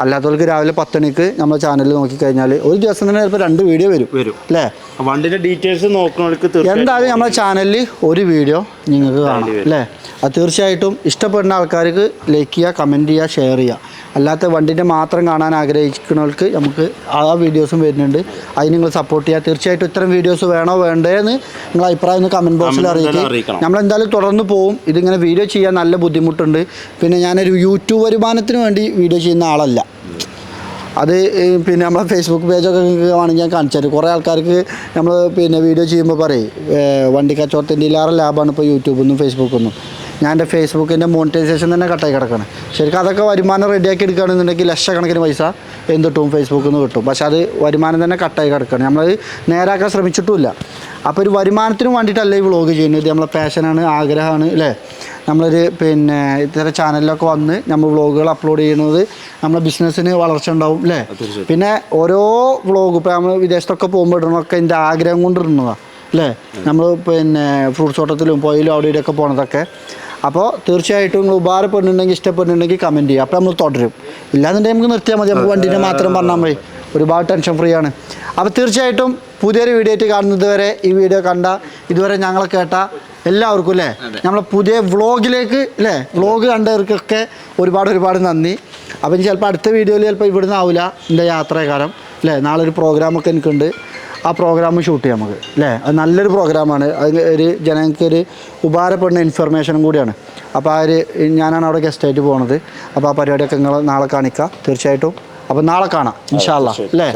അല്ലാത്തവർക്ക് രാവിലെ പത്തണിക്ക് നമ്മുടെ ചാനലിൽ നോക്കിക്കഴിഞ്ഞാൽ ഒരു ദിവസം തന്നെ ചിലപ്പോൾ രണ്ട് വീഡിയോ വരും. വരും. അല്ലേ? വണ്ടിന്റെ ഡീറ്റെയിൽസ് നോക്കുന്നവർക്ക് എന്തായാലും നമ്മുടെ ചാനലിൽ ഒരു വീഡിയോ നിങ്ങൾക്ക് കാണാം. അല്ലേ? അത് തീർച്ചയായിട്ടും ഇഷ്ടപ്പെടുന്ന ആൾക്കാർക്ക് ലൈക്ക് ചെയ്യുക കമന്റ് ചെയ്യുക ഷെയർ ചെയ്യുക. അല്ലാത്ത വണ്ടിന്റെ മാത്രം കാണാൻ ആഗ്രഹിക്കുന്നവർക്ക് നമുക്ക് ആ വീഡിയോസും വരുന്നുണ്ട്. അതിന് നിങ്ങൾ സപ്പോർട്ട് ചെയ്യുക. തീർച്ചയായിട്ടും ഇത്തരം വീഡിയോസ് വേണോ വേണ്ടേന്ന് നിങ്ങൾ അഭിപ്രായം ഒന്ന് കമന്റ് ബോക്സിൽ അറിയിക്കും. അറിയിക്കുക. നമ്മളെന്തായാലും തുടർന്ന് പോവും. ഇതിങ്ങനെ വീഡിയോ ചെയ്യാൻ നല്ല ബുദ്ധിമുട്ടുണ്ട്. പിന്നെ ഞാനൊരു യൂട്യൂബ് വരുമാനത്തിന് വേണ്ടി വീഡിയോ ചെയ്യുന്ന ആളല്ല. അത് പിന്നെ നമ്മളെ ഫേസ്ബുക്ക് പേജൊക്കെ വേണമെങ്കിൽ ഞാൻ കാണിച്ചു കുറേ ആൾക്കാർക്ക് നമ്മൾ പിന്നെ വീഡിയോ ചെയ്യുമ്പോൾ പറയും വണ്ടി കച്ചവടത്തിന്റെ ഇല്ലാറെ ലാഭമാണ് ഇപ്പോൾ യൂട്യൂബിൽ നിന്നും ഫേസ്ബുക്കിൽ നിന്നും ഞാൻ എന്റെ ഫേസ്ബുക്കിന്റെ മോണിറ്റൈസേഷൻ തന്നെ കട്ടായി കിടക്കണം. ശരിക്കും അതൊക്കെ വരുമാനം റെഡിയാക്കി എടുക്കുകയാണെന്നുണ്ടെങ്കിൽ ലക്ഷക്കണക്കിന് പൈസ എന്ത് കിട്ടും ഫേസ്ബുക്കിൽ നിന്ന് കിട്ടും. പക്ഷേ അത് വരുമാനം തന്നെ കട്ടായി കിടക്കണം. നമ്മളത് നേരാക്കാൻ ശ്രമിച്ചിട്ടുമില്ല. അപ്പോൾ ഒരു വരുമാനത്തിന് വേണ്ടിയിട്ടല്ല ഈ വ്ളോഗ് ചെയ്യുന്നത്? നമ്മളെ പാഷനാണ് ആഗ്രഹമാണ് അല്ലേ? നമ്മളൊരു പിന്നെ ഇത്തരം ചാനലിലൊക്കെ വന്ന് നമ്മൾ വ്ളോഗുകൾ അപ്ലോഡ് ചെയ്യുന്നത് നമ്മളെ ബിസിനസ്സിന് വളർച്ച ഉണ്ടാവും അല്ലേ? പിന്നെ ഓരോ വ്ളോഗ് ഇപ്പോൾ നമ്മൾ വിദേശത്തൊക്കെ പോകുമ്പോൾ ഇടണമൊക്കെ എന്റെ ആഗ്രഹം കൊണ്ട് ഇടുന്നതാണ് അല്ലേ നമ്മൾ പിന്നെ ഫ്രൂട്ട്സ് തോട്ടത്തിലും പോയിലും അവിടെ ഇവിടെയൊക്കെ പോണതൊക്കെ. അപ്പോൾ തീർച്ചയായിട്ടും നിങ്ങൾ ഉപകാരപ്പെടുന്നുണ്ടെങ്കിൽ ഇഷ്ടപ്പെടുന്നുണ്ടെങ്കിൽ കമന്റ് ചെയ്യുക. അപ്പോൾ നമ്മൾ തുടരും. ഇല്ലാന്നുണ്ടെങ്കിൽ നമുക്ക് നിർത്തിയാൽ മതി. നമുക്ക് വണ്ടീനെ മാത്രം പറഞ്ഞാൽ മതി. ഒരുപാട് ടെൻഷൻ ഫ്രീ ആണ്. അപ്പോൾ തീർച്ചയായിട്ടും പുതിയൊരു വീഡിയോ ആയിട്ട് കാണുന്നത് വരെ ഈ വീഡിയോ കണ്ട ഇതുവരെ ഞങ്ങളെ കേട്ട എല്ലാവർക്കും അല്ലേ? നമ്മളെ പുതിയ വ്ളോഗിലേക്ക് അല്ലേ? വ്ളോഗ് കണ്ടവർക്കൊക്കെ ഒരുപാട് ഒരുപാട് നന്ദി. അപ്പം ചിലപ്പോൾ അടുത്ത വീഡിയോയിൽ ചിലപ്പോൾ ഇവിടുന്ന് ആവില്ല എന്റെ യാത്രകാലം അല്ലേ? നാളെ ഒരു പ്രോഗ്രാമൊക്കെ എനിക്കുണ്ട്. ആ പ്രോഗ്രാം ഷൂട്ട് ചെയ്യാം നമുക്ക് അല്ലേ അത് നല്ലൊരു പ്രോഗ്രാമാണ് അത് ഒരു ജനങ്ങൾക്ക് ഒരു ഉപകാരപ്പെടുന്ന ഇൻഫർമേഷനും കൂടിയാണ്. അപ്പോൾ ആ ഒരു ഞാനാണ് അവിടെ ഗസ്റ്റായിട്ട് പോകുന്നത് അപ്പോൾ ആ പരിപാടിയൊക്കെ നിങ്ങൾ നാളെ കാണിക്കാം തീർച്ചയായിട്ടും. അപ്പോൾ നാളെ കാണാം ഇൻഷാല്ല അല്ലേ